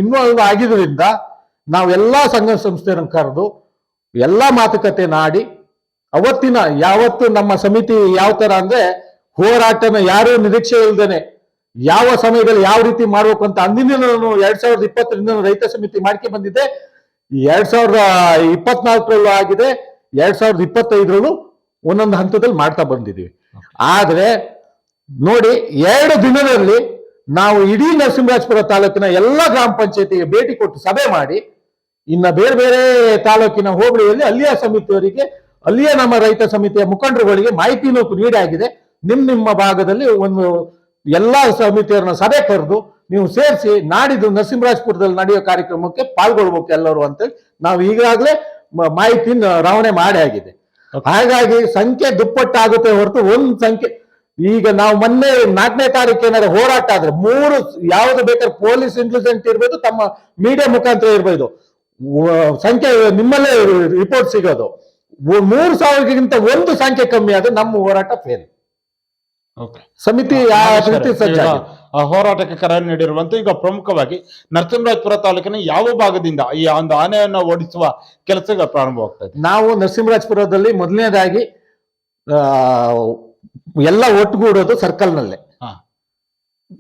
ಇನ್ವಾಲ್ವ್ ಆಗಿದ್ರಿಂದ ನಾವೆಲ್ಲಾ ಸಂಘ ಸಂಸ್ಥೆಯನ್ನು ಕರೆದು ಎಲ್ಲಾ ಮಾತುಕತೆ ನಾಡಿ ಅವತ್ತಿನ ಯಾವತ್ತು ನಮ್ಮ ಸಮಿತಿ ಯಾವ ತರ ಅಂದ್ರೆ ಹೋರಾಟನ ಯಾರು ನಿರೀಕ್ಷೆ ಇಲ್ದೇನೆ ಯಾವ ಸಮಯದಲ್ಲಿ ಯಾವ ರೀತಿ ಮಾಡ್ಬೇಕು ಅಂತ ಅಂದಿನ ಎರಡ್ ಸಾವಿರದ ಇಪ್ಪತ್ತರಿಂದ ರೈತ ಸಮಿತಿ ಮಾಡ್ಕೆ ಬಂದಿದೆ. ಎರಡ್ ಸಾವಿರದ ಇಪ್ಪತ್ನಾಲ್ಕರಲ್ಲೂ ಆಗಿದೆ, ಎರಡ್ ಸಾವಿರದ ಇಪ್ಪತ್ತೈದರಲ್ಲೂ ಒಂದೊಂದು ಹಂತದಲ್ಲಿ ಮಾಡ್ತಾ ಬಂದಿದ್ದೀವಿ. ಆದ್ರೆ ನೋಡಿ, ಎರಡು ದಿನದಲ್ಲಿ ನಾವು ಇಡೀ ನರಸಿಂಹರಾಜಪುರ ತಾಲೂಕಿನ ಎಲ್ಲ ಗ್ರಾಮ ಪಂಚಾಯತಿಗೆ ಭೇಟಿ ಕೊಟ್ಟು ಸಭೆ ಮಾಡಿ, ಇನ್ನ ಬೇರೆ ಬೇರೆ ತಾಲೂಕಿನ ಹೋಬಳಿಯಲ್ಲಿ ಅಲ್ಲಿಯ ಸಮಿತಿಯವರಿಗೆ, ಅಲ್ಲಿಯ ನಮ್ಮ ರೈತ ಸಮಿತಿಯ ಮುಖಂಡರುಗಳಿಗೆ ಮಾಹಿತಿನೂ ನೀಡಾಗಿದೆ. ನಿಮ್ ನಿಮ್ಮ ಭಾಗದಲ್ಲಿ ಒಂದು ಎಲ್ಲಾ ಸಮಿತಿಯವ್ರನ್ನ ಸಭೆ ಕರೆದು ನೀವು ಸೇರಿಸಿ ನಾಡಿದ್ದು ನರಸಿಂಹರಾಜಪುರದಲ್ಲಿ ನಡೆಯೋ ಕಾರ್ಯಕ್ರಮಕ್ಕೆ ಪಾಲ್ಗೊಳ್ಬೇಕು ಎಲ್ಲರೂ ಅಂತೇಳಿ ನಾವು ಈಗಾಗಲೇ ಮಾಹಿತಿ ರವಾನೆ ಮಾಡಿ ಆಗಿದೆ ಹಾಗಾಗಿ ಸಂಖ್ಯೆ ದುಪ್ಪಟ್ಟಾಗುತ್ತೆ ಹೊರತು ಒಂದು ಸಂಖ್ಯೆ. ಈಗ ನಾವು ಮೊನ್ನೆ ನಾಲ್ಕನೇ ತಾರೀಕು ಏನಾದ್ರು ಹೋರಾಟ ಆದ್ರೆ ಮೂರು ಯಾವ್ದು ಬೇಕಾದ್ರೆ ಪೊಲೀಸ್ ಇಂಟೆಲಿಜೆಂಟ್ ಇರ್ಬೋದು ತಮ್ಮ ಮೀಡಿಯಾ ಮುಖಾಂತರ ಇರ್ಬೋದು. ಸಂಖ್ಯೆ ನಿಮ್ಮಲ್ಲೇ ರಿಪೋರ್ಟ್ ಸಿಗೋದು. ಮೂರು ಸಾವಿರಕ್ಕಿಂತ ಒಂದು ಸಂಖ್ಯೆ ಕಮ್ಮಿ ಆದ್ರೆ ನಮ್ಮ ಹೋರಾಟ ಫೇಲ್ ಸಮಿತಿ ಹೋರಾಟಕ್ಕೆ ಕರೆ ನೀಡಿರುವಂತೆ ಈಗ ಪ್ರಮುಖವಾಗಿ ನರಸಿಂಹರಾಜಪುರ ತಾಲೂಕಿನ ಯಾವ ಭಾಗದಿಂದ ಈ ಒಂದು ಆನೆಯನ್ನ ಓಡಿಸುವ ಕೆಲಸ ಪ್ರಾರಂಭವಾಗ್ತದೆ ನಾವು ನರಸಿಂಹರಾಜಪುರದಲ್ಲಿ ಮೊದಲನೇದಾಗಿ ಎಲ್ಲ ಒಟ್ಟುಗೂಡೋದು ಸರ್ಕಲ್ನಲ್ಲೇ.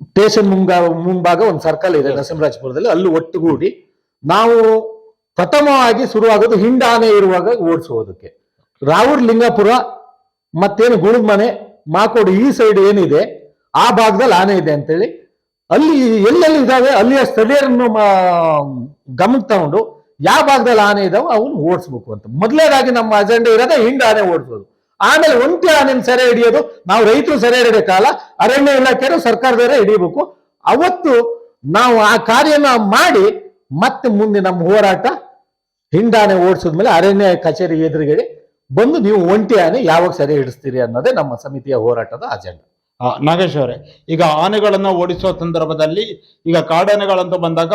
ಸ್ಟೇಷನ್ ಮುಂಗ ಮುಂಭಾಗ ಒಂದು ಸರ್ಕಲ್ ಇದೆ ನರಸಿಂಹರಾಜಪುರದಲ್ಲಿ ಅಲ್ಲಿ ಒಟ್ಟುಗೂಡಿ. ನಾವು ಪ್ರಥಮವಾಗಿ ಶುರುವಾಗೋದು ಹಿಂಡಾನೆ ಇರುವಾಗ ಓಡಿಸುವುದಕ್ಕೆ. ರಾವೂರ್ ಲಿಂಗಾಪುರ ಮತ್ತೇನು ಗುಳುಮನೆ ಮಾಕೋಡು ಈ ಸೈಡ್ ಏನಿದೆ, ಆ ಭಾಗದಲ್ಲಿ ಆನೆ ಇದೆ ಅಂತೇಳಿ, ಅಲ್ಲಿ ಎಲ್ಲೆಲ್ಲಿ ಇದ್ದಾವೆ ಅಲ್ಲಿಯ ಸ್ಥಳೀಯರನ್ನು ಗಮನ ತಗೊಂಡು ಯಾವ ಭಾಗದಲ್ಲಿ ಆನೆ ಇದಾವೆ ಅವನ್ನ ಓಡಿಸ್ಬೇಕು ಅಂತ. ಮೊದಲೇದಾಗಿ ನಮ್ಮ ಅಜೆಂಡಾ ಇರೋದೇ ಹಿಂಡ ಆನೆ ಓಡಿಸೋದು. ಆಮೇಲೆ ಒಂಟಿ ಆನೆನ ಸೆರೆ ಹಿಡಿಯೋದು, ನಾವು ರೈತರು ಸೆರೆ ಹಿಡಿಯೋ ಕಾಲ, ಅರಣ್ಯ ಇಲಾಖೆಯರು ಸರ್ಕಾರದವರೇ ಹಿಡಿಬೇಕು. ಅವತ್ತು ನಾವು ಆ ಕಾರ್ಯನ ಮಾಡಿ, ಮತ್ತೆ ಮುಂದೆ ನಮ್ಮ ಹೋರಾಟ ಹಿಂಡಾನೆ ಓಡಿಸಿದ್ಮೇಲೆ ಅರಣ್ಯ ಕಚೇರಿ ಎದುರುಗಡೆ ಬಂದು ನೀವು ಒಂಟಿ ಆನೆ ಯಾವಾಗ ಸೆರೆ ಹಿಡಿಸ್ತೀರಿ ಅನ್ನೋದೇ ನಮ್ಮ ಸಮಿತಿಯ ಹೋರಾಟದ ಅಜೆಂಡಾ. ನಾಗೇಶ್ ಅವರೇ, ಈಗ ಆನೆಗಳನ್ನು ಓಡಿಸುವ ಸಂದರ್ಭದಲ್ಲಿ ಈಗ ಕಾಡಾನೆಗಳಂತ ಬಂದಾಗ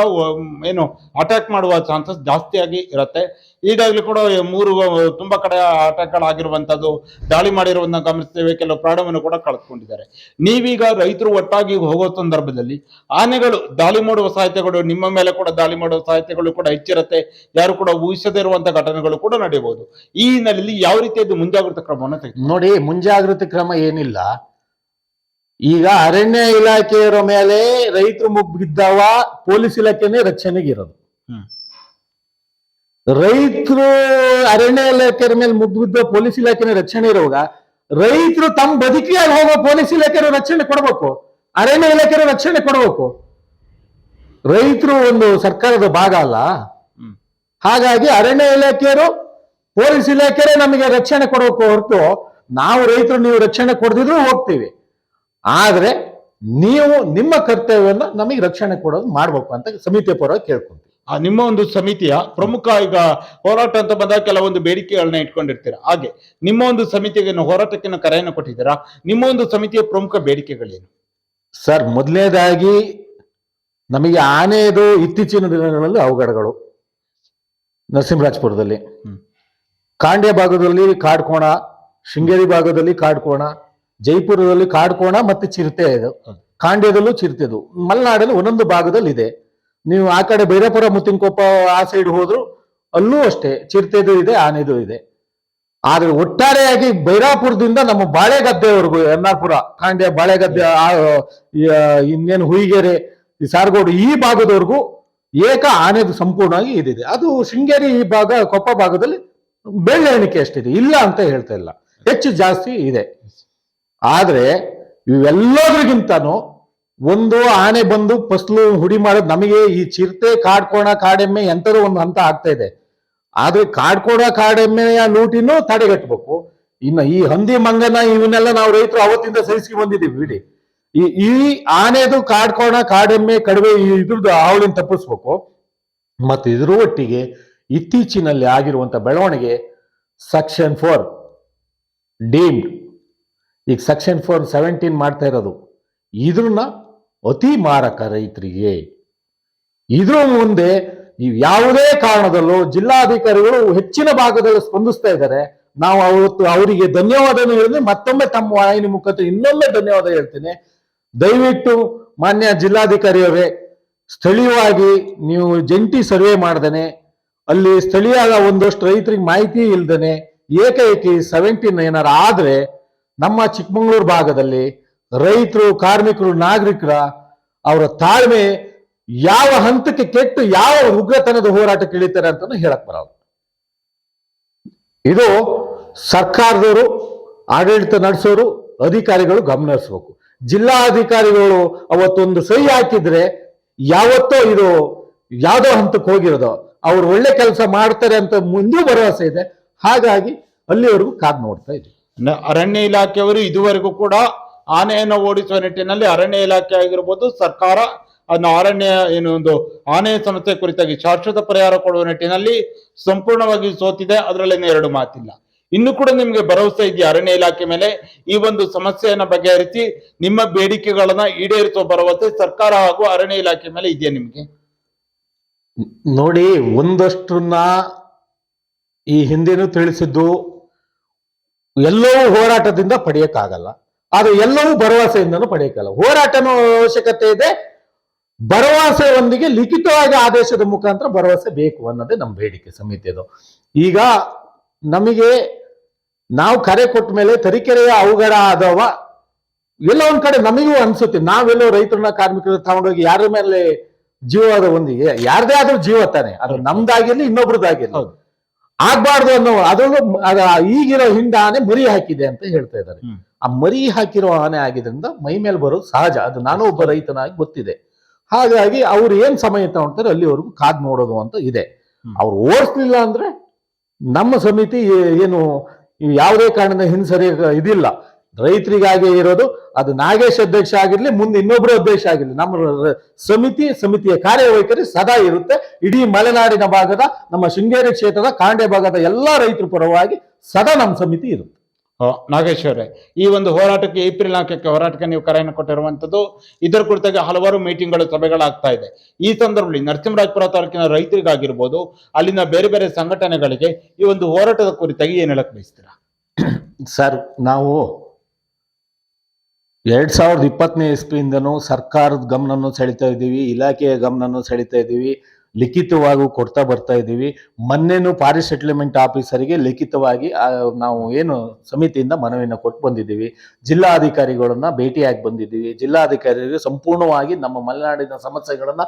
ಏನು ಅಟ್ಯಾಕ್ ಮಾಡುವ ಚಾನ್ಸಸ್ ಜಾಸ್ತಿಯಾಗಿ ಇರುತ್ತೆ. ಈಗಾಗಲೇ ಕೂಡ ಮೂರು ತುಂಬಾ ಕಡೆ ಆಟಗಳಾಗಿರುವಂತದ್ದು ದಾಳಿ ಮಾಡಿರುವುದನ್ನ ಗಮನಿಸ್ತೇವೆ ಕೆಲವು ಪ್ರಾಣವನ್ನು ಕೂಡ ಕಳೆದುಕೊಂಡಿದ್ದಾರೆ. ನೀವೀಗ ರೈತರು ಒಟ್ಟಾಗಿ ಹೋಗೋ ಸಂದರ್ಭದಲ್ಲಿ ಆನೆಗಳು ದಾಳಿ ಮಾಡುವ ಸಾಧ್ಯತೆಗಳು ನಿಮ್ಮ ಮೇಲೆ ಕೂಡ ದಾಳಿ ಮಾಡುವ ಸಾಧ್ಯತೆಗಳು ಕೂಡ ಹೆಚ್ಚಿರುತ್ತೆ. ಯಾರು ಕೂಡ ಊಹಿಸದೇ ಇರುವಂತಹ ಘಟನೆಗಳು ಕೂಡ ನಡೆಯಬಹುದು. ಈ ಹಿನ್ನೆಲೆಯಲ್ಲಿ ಯಾವ ರೀತಿಯಾದ ಮುಂಜಾಗ್ರತಾ ಕ್ರಮವನ್ನು ತೆಗೆದು ನೋಡಿ ಮುಂಜಾಗ್ರತೆ ಕ್ರಮ ಏನಿಲ್ಲ. ಈಗ ಅರಣ್ಯ ಇಲಾಖೆಯವರ ಮೇಲೆ ರೈತರು ಮುಗ್ಗಿದ್ದವ ಪೊಲೀಸ್ ಇಲಾಖೆನೇ ರಕ್ಷಣೆಗಿರೋದು. ಹ್ಮ್. ರೈತರು ಅರಣ್ಯ ಇಲಾಖೆಯ ಮೇಲೆ ಮುಗ್ಬಿದ್ದ ಪೊಲೀಸ್ ಇಲಾಖೆನ ರಕ್ಷಣೆ ಇರುವಾಗ ರೈತರು ತಮ್ಮ ಬದುಕಿಗೆ ಹೋಗೋ ಪೊಲೀಸ್ ಇಲಾಖೆ ರಕ್ಷಣೆ ಕೊಡಬೇಕು ಅರಣ್ಯ ಇಲಾಖೆ ರಕ್ಷಣೆ ಕೊಡಬೇಕು. ರೈತರು ಒಂದು ಸರ್ಕಾರದ ಭಾಗ ಅಲ್ಲ. ಹಾಗಾಗಿ ಅರಣ್ಯ ಇಲಾಖೆಯರು ಪೊಲೀಸ್ ಇಲಾಖೆಯೇ ನಮಗೆ ರಕ್ಷಣೆ ಕೊಡಬೇಕು ಹೊರತು ನಾವು ರೈತರು ನೀವು ರಕ್ಷಣೆ ಕೊಡದಿದ್ರು ಹೋಗ್ತೀವಿ. ಆದ್ರೆ ನೀವು ನಿಮ್ಮ ಕರ್ತವ್ಯವನ್ನು ನಮಗೆ ರಕ್ಷಣೆ ಕೊಡೋದು ಮಾಡ್ಬೇಕು ಅಂತ ಸಮಿತಿಯ ಪರವಾಗಿ ಕೇಳ್ಕೊಂತೀವಿ. ಆ ನಿಮ್ಮ ಒಂದು ಸಮಿತಿಯ ಪ್ರಮುಖ ಈಗ ಹೋರಾಟ ಅಂತ ಬಂದಾಗ ಕೆಲವೊಂದು ಬೇಡಿಕೆಗಳನ್ನ ಇಟ್ಕೊಂಡಿರ್ತೀರಾ. ಹಾಗೆ ನಿಮ್ಮ ಒಂದು ಸಮಿತಿಗೆ ಹೋರಾಟಕ್ಕೆ ಕರೆಯನ್ನು ಕೊಟ್ಟಿದ್ದೀರಾ? ನಿಮ್ಮ ಒಂದು ಸಮಿತಿಯ ಪ್ರಮುಖ ಬೇಡಿಕೆಗಳೇನು? ಸರ್ ಮೊದಲನೇದಾಗಿ ನಮಗೆ ಆನೆಯದು ಇತ್ತೀಚಿನ ದಿನಗಳಲ್ಲಿ ಅವಘಡಗಳು ನರಸಿಂಹರಾಜಪುರದಲ್ಲಿ. ಕಾಂಡ್ಯ ಭಾಗದಲ್ಲಿ ಕಾಡ್ಕೋಣ ಶೃಂಗೇರಿ ಭಾಗದಲ್ಲಿ ಕಾಡ್ಕೋಣ ಜೈಪುರದಲ್ಲಿ ಕಾಡ್ಕೋಣ ಮತ್ತೆ ಚಿರತೆ ಇದು. ಕಾಂಡ್ಯದಲ್ಲೂ ಕಾಂಡ್ಯದಲ್ಲೂ ಚಿರತೆದು ಮಲೆನಾಡಲ್ಲಿ ಒಂದೊಂದು ಭಾಗದಲ್ಲಿ ಇದೆ ನೀವು ಆ ಕಡೆ ಭೈರಪುರ ಮುತ್ತಿನಕೊಪ್ಪ ಆ ಸೈಡ್ ಹೋದ್ರು ಅಲ್ಲೂ ಅಷ್ಟೇ ಚಿರತೆದು ಇದೆ ಆನೆದು ಇದೆ. ಆದ್ರೆ ಒಟ್ಟಾರೆಯಾಗಿ ಬೈರಾಪುರದಿಂದ ನಮ್ಮ ಬಾಳೆಗದ್ದೆವರೆಗೂ ಎನ್ನಾಪುರ ಕಾಂಡ್ಯ ಬಾಳೆಗದ್ದೆ ಆ, ಈ, ಇನ್ನೇನು ಹುಯಿಗೆರೆ ಸಾರಗೋಡು ಈ ಭಾಗದವರೆಗೂ ಏಕ ಆನೆದು ಸಂಪೂರ್ಣವಾಗಿ ಇದಿದೆ. ಅದು ಶೃಂಗೇರಿ ಈ ಭಾಗ ಕೊಪ್ಪ ಭಾಗದಲ್ಲಿ ಬೆಳ್ಳೆಣಿಕೆ ಅಷ್ಟಿದೆ. ಇಲ್ಲ ಅಂತ ಹೇಳ್ತಾ ಇಲ್ಲ. ಹೆಚ್ಚು ಜಾಸ್ತಿ ಇದೆ. ಆದ್ರೆ ಇವೆಲ್ಲದ್ರಿಗಿಂತನೂ ಒಂದು ಆನೆ ಬಂದು ಫಸ್ಲು ಹುಡಿ ಮಾಡೋದು ನಮಗೆ ಈ ಚಿರತೆ ಕಾಡ್ಕೋಣ ಕಾಡೆಮ್ಮೆ ಎಂತರ ಒಂದು ಹಂತ ಆಗ್ತಾ ಇದೆ. ಆದ್ರೆ ಕಾಡ್ಕೋಣ ಕಾಡೆಮ್ಮೆಯ ಲೂಟಿನೂ ತಡೆಗಟ್ಟಬೇಕು. ಇನ್ನು ಈ ಹಂದಿ ಮಂಗನ ಇವನ್ನೆಲ್ಲ ನಾವು ರೈತರು ಅವತ್ತಿಂದ ಸಹಿಸಿ ಬಂದಿದ್ದೀವಿ, ಬಿಡಿ. ಈ ಈ ಆನೆದು ಕಾಡ್ಕೋಣ ಕಾಡೆಮ್ಮೆ ಕಡಿಮೆ ಇದ್ರದ್ದು ಹಾವಳಿನ ತಪ್ಪಿಸ್ಬೇಕು. ಮತ್ತು ಇದ್ರ ಒಟ್ಟಿಗೆ ಇತ್ತೀಚಿನಲ್ಲಿ ಆಗಿರುವಂತ ಬೆಳವಣಿಗೆ ಸೆಕ್ಷನ್ ಫೋರ್ ಡೀಮ್ಡ್. ಈಗ ಸೆಕ್ಷನ್ ಫೋರ್ ಸೆವೆಂಟೀನ್ ಮಾಡ್ತಾ ಇರೋದು. ಇದ್ರನ್ನ ಅತಿ ಮಾರಕ ರೈತರಿಗೆ. ಇದ್ರ ಮುಂದೆ ನೀವು ಯಾವುದೇ ಕಾರಣದಲ್ಲೂ ಜಿಲ್ಲಾಧಿಕಾರಿಗಳು ಹೆಚ್ಚಿನ ಭಾಗದಲ್ಲಿ ಸ್ಪಂದಿಸ್ತಾ ಇದ್ದಾರೆ. ನಾವು ಅವತ್ತು ಅವರಿಗೆ ಧನ್ಯವಾದ ಹೇಳಿದ್ರೆ ಮತ್ತೊಮ್ಮೆ ತಮ್ಮ ವಾಹಿನಿ ಮುಖಾಂತರ ಇನ್ನೊಮ್ಮೆ ಧನ್ಯವಾದ ಹೇಳ್ತೇನೆ. ದಯವಿಟ್ಟು ಮಾನ್ಯ ಜಿಲ್ಲಾಧಿಕಾರಿಯವರೇ, ಸ್ಥಳೀಯವಾಗಿ ನೀವು ಜಂಟಿ ಸರ್ವೆ ಮಾಡ್ದೇನೆ. ಅಲ್ಲಿ ಸ್ಥಳೀಯ ಒಂದಷ್ಟು ರೈತರಿಗೆ ಮಾಹಿತಿ ಇಲ್ದೇನೆ ಏಕೈಕಿ ಸೆವೆಂಟೀನ್ ಏನಾರ ಆದ್ರೆ ನಮ್ಮ ಚಿಕ್ಕಮಗಳೂರು ಭಾಗದಲ್ಲಿ ರೈತರು, ಕಾರ್ಮಿಕರು, ನಾಗರಿಕರ ಅವರ ತಾಳ್ಮೆ ಯಾವ ಹಂತಕ್ಕೆ ಕೆಟ್ಟು ಯಾವ ಉಗ್ರತನದ ಹೋರಾಟಕ್ಕೆ ಇಳಿತಾರೆ ಅಂತ ಹೇಳಕ್ ಬರಲ್ಲ. ಇದು ಸರ್ಕಾರದವರು, ಆಡಳಿತ ನಡೆಸೋರು, ಅಧಿಕಾರಿಗಳು ಗಮನ ಹರಿಸ್ಬೇಕು ಜಿಲ್ಲಾ ಅಧಿಕಾರಿಗಳು ಅವತ್ತೊಂದು ಸಹಿ ಹಾಕಿದ್ರೆ ಯಾವತ್ತೋ ಇದು ಯಾವುದೋ ಹಂತಕ್ಕೆ ಹೋಗಿರೋದು, ಅವ್ರು ಒಳ್ಳೆ ಕೆಲಸ ಮಾಡ್ತಾರೆ ಅಂತ ಮುಂದೆ ಭರವಸೆ ಇದೆ. ಹಾಗಾಗಿ ಅಲ್ಲಿವರೆಗೂ ಕಾದ್ ನೋಡ್ತಾ ಇದೆ ಅರಣ್ಯ ಇಲಾಖೆಯವರು ಇದುವರೆಗೂ ಕೂಡ ಆನೆಯನ್ನು ಓಡಿಸುವ ನಿಟ್ಟಿನಲ್ಲಿ ಅರಣ್ಯ ಇಲಾಖೆ ಆಗಿರ್ಬೋದು ಸರ್ಕಾರ, ಅದನ್ನ ಅರಣ್ಯ ಏನು ಒಂದು ಆನೆ ಸಮಸ್ಯೆ ಕುರಿತಾಗಿ ಶಾಶ್ವತ ಪರಿಹಾರ ಕೊಡುವ ನಿಟ್ಟಿನಲ್ಲಿ ಸಂಪೂರ್ಣವಾಗಿ ಸೋತಿದೆ. ಅದರಲ್ಲೇನೆ ಎರಡು ಮಾತಿಲ್ಲ. ಇನ್ನು ಕೂಡ ನಿಮ್ಗೆ ಭರವಸೆ ಇದೆಯಾ ಅರಣ್ಯ ಇಲಾಖೆ ಮೇಲೆ? ಈ ಒಂದು ಸಮಸ್ಯೆಯನ್ನ ಬಗೆಹರಿಸಿ ನಿಮ್ಮ ಬೇಡಿಕೆಗಳನ್ನ ಈಡೇರಿಸುವ ಭರವಸೆ ಸರ್ಕಾರ ಹಾಗೂ ಅರಣ್ಯ ಇಲಾಖೆ ಮೇಲೆ ಇದೆಯಾ ನಿಮ್ಗೆ? ನೋಡಿ, ಒಂದಷ್ಟನ್ನ ಈ ಹಿಂದೆನೂ ತಿಳಿಸಿದ್ದು ಎಲ್ಲವೂ ಹೋರಾಟದಿಂದ ಪಡೆಯಕ್ಕಾಗಲ್ಲ. ಆದ್ರೆ ಎಲ್ಲವೂ ಭರವಸೆಯಿಂದನೂ ಪಡೆಯಕ್ಕಲ್ಲ ಹೋರಾಟನೂ ಅವಶ್ಯಕತೆ ಇದೆ. ಭರವಸೆಯೊಂದಿಗೆ ಲಿಖಿತವಾಗಿ ಆದೇಶದ ಮುಖಾಂತರ ಭರವಸೆ ಬೇಕು ಅನ್ನೋದೇ ನಮ್ಮ ಬೇಡಿಕೆ ಸಮಿತಿಯದು. ಈಗ ನಮಗೆ ನಾವು ಕರೆ ಕೊಟ್ಟ ಮೇಲೆ ತರೀಕೆರೆಯ ಅವಘಡ ಆದವ ಎಲ್ಲ ಒಂದ್ ಕಡೆ ನಮಗೂ ಅನ್ಸುತ್ತೆ. ನಾವೆಲ್ಲೋ ರೈತರನ್ನ ಕಾರ್ಮಿಕರ ತಗೊಂಡೋಗಿ ಯಾರ ಮೇಲೆ ಜೀವ ಒಂದಿಗೆ ಯಾರದೇ ಆದ್ರೂ ಜೀವ ತಾನೆ. ಅದು ನಮ್ದಾಗಿರ್ಲಿ ಇನ್ನೊಬ್ರದಾಗಿರ್ಲಿ. ಹೌದು. ಆಗ್ಬಾರ್ದು ಅನ್ನೋ ಅದರಲ್ಲೂ ಅದ ಈಗಿರೋ ಹಿಂದ ಆನೆ ಮರಿ ಹಾಕಿದೆ ಅಂತ ಹೇಳ್ತಾ ಇದ್ದಾರೆ. ಆ ಮರಿ ಹಾಕಿರೋ ಆನೆ ಆಗಿದ್ರಿಂದ ಮೈ ಮೇಲೆ ಬರೋದು ಸಹಜ. ಅದು ನಾನು ಒಬ್ಬ ರೈತನಾಗಿ ಗೊತ್ತಿದೆ. ಹಾಗಾಗಿ ಅವ್ರು ಏನ್ ಸಮಯ ತಗೊಳ್ತಾರೆ ಅಲ್ಲಿವರೆಗೂ ಕಾದ್ ನೋಡೋದು ಅಂತ ಇದೆ. ಅವ್ರು ಓಡಿಸ್ಲಿಲ್ಲ ಅಂದ್ರೆ ನಮ್ಮ ಸಮಿತಿ ಏನು ಯಾವುದೇ ಕಾರಣದ ಹಿಂಸರಿ ಇದಿಲ್ಲ. ರೈತರಿಗಾಗಿ ಇರೋದು ಅದು ನಾಗೇಶ್ ಅಧ್ಯಕ್ಷ ಆಗಿರ್ಲಿ ಮುಂದೆ ಇನ್ನೊಬ್ಬರು ಅಧ್ಯಕ್ಷ ಆಗಿರ್ಲಿ. ನಮ್ಮ ಸಮಿತಿ ಸಮಿತಿಯ ಕಾರ್ಯವೈಖರಿ ಸದಾ ಇರುತ್ತೆ. ಇಡೀ ಮಲೆನಾಡಿನ ಭಾಗದ ನಮ್ಮ ಶೃಂಗೇರಿ ಕ್ಷೇತ್ರದ ಕಾಂಡೆ ಭಾಗದ ಎಲ್ಲಾ ರೈತರ ಪರವಾಗಿ ಸದಾ ನಮ್ಮ ಸಮಿತಿ ಇರುತ್ತೆ. ನಾಗೇಶ್ವರೇ ನಾಗೇಶ್ ಅವರೇ ಈ ಒಂದು ಹೋರಾಟಕ್ಕೆ ಏಪ್ರಿಲ್ ನಾಲ್ಕಕ್ಕೆ ಹೋರಾಟಕ್ಕೆ ನೀವು ಕರೆಯನ್ನು ಕೊಟ್ಟಿರುವಂತದ್ದು ಇದರ ಕುರಿತಾಗಿ ಹಲವಾರು ಮೀಟಿಂಗ್ಗಳು ಸಭೆಗಳಾಗ್ತಾ ಇದೆ. ಈ ಸಂದರ್ಭದಲ್ಲಿ ನರಸಿಂಹರಾಜಪುರ ತಾಲೂಕಿನ ರೈತರಿಗಾಗಿರ್ಬೋದು ಅಲ್ಲಿನ ಬೇರೆ ಬೇರೆ ಸಂಘಟನೆಗಳಿಗೆ ಈ ಒಂದು ಹೋರಾಟದ ಕುರಿತಾಗಿ ಏನ್ ಹೇಳಕ್ ಬಯಸ್ತೀರಾ? ಸರ್ ನಾವು ಎರಡ್ ಸಾವಿರದ ಇಪ್ಪತ್ತನೇ ಇಸ್ವಿಯಿಂದನೂ ಸರ್ಕಾರದ ಗಮನನೂ ಸೆಳಿತಾ ಇದ್ದೀವಿ ಇಲಾಖೆಯ ಗಮನನೂ ಸೆಳಿತಾ ಇದ್ದೀವಿ. ಲಿಖಿತವಾಗೂ ಕೊಡ್ತಾ ಬರ್ತಾ ಇದ್ದೀವಿ. ಮೊನ್ನೆನೂ ಪಾರಿ ಸೆಟ್ಲ್ಮೆಂಟ್ ಆಫೀಸರಿಗೆ ಲಿಖಿತವಾಗಿ ನಾವು ಏನು ಸಮಿತಿಯಿಂದ ಮನವಿಯನ್ನು ಕೊಟ್ಟು ಬಂದಿದ್ದೀವಿ. ಜಿಲ್ಲಾಧಿಕಾರಿಗಳನ್ನ ಭೇಟಿಯಾಗಿ ಬಂದಿದ್ದೀವಿ. ಜಿಲ್ಲಾಧಿಕಾರಿಗಳಿಗೆ ಸಂಪೂರ್ಣವಾಗಿ ನಮ್ಮ ಮಲೆನಾಡಿನ ಸಮಸ್ಯೆಗಳನ್ನ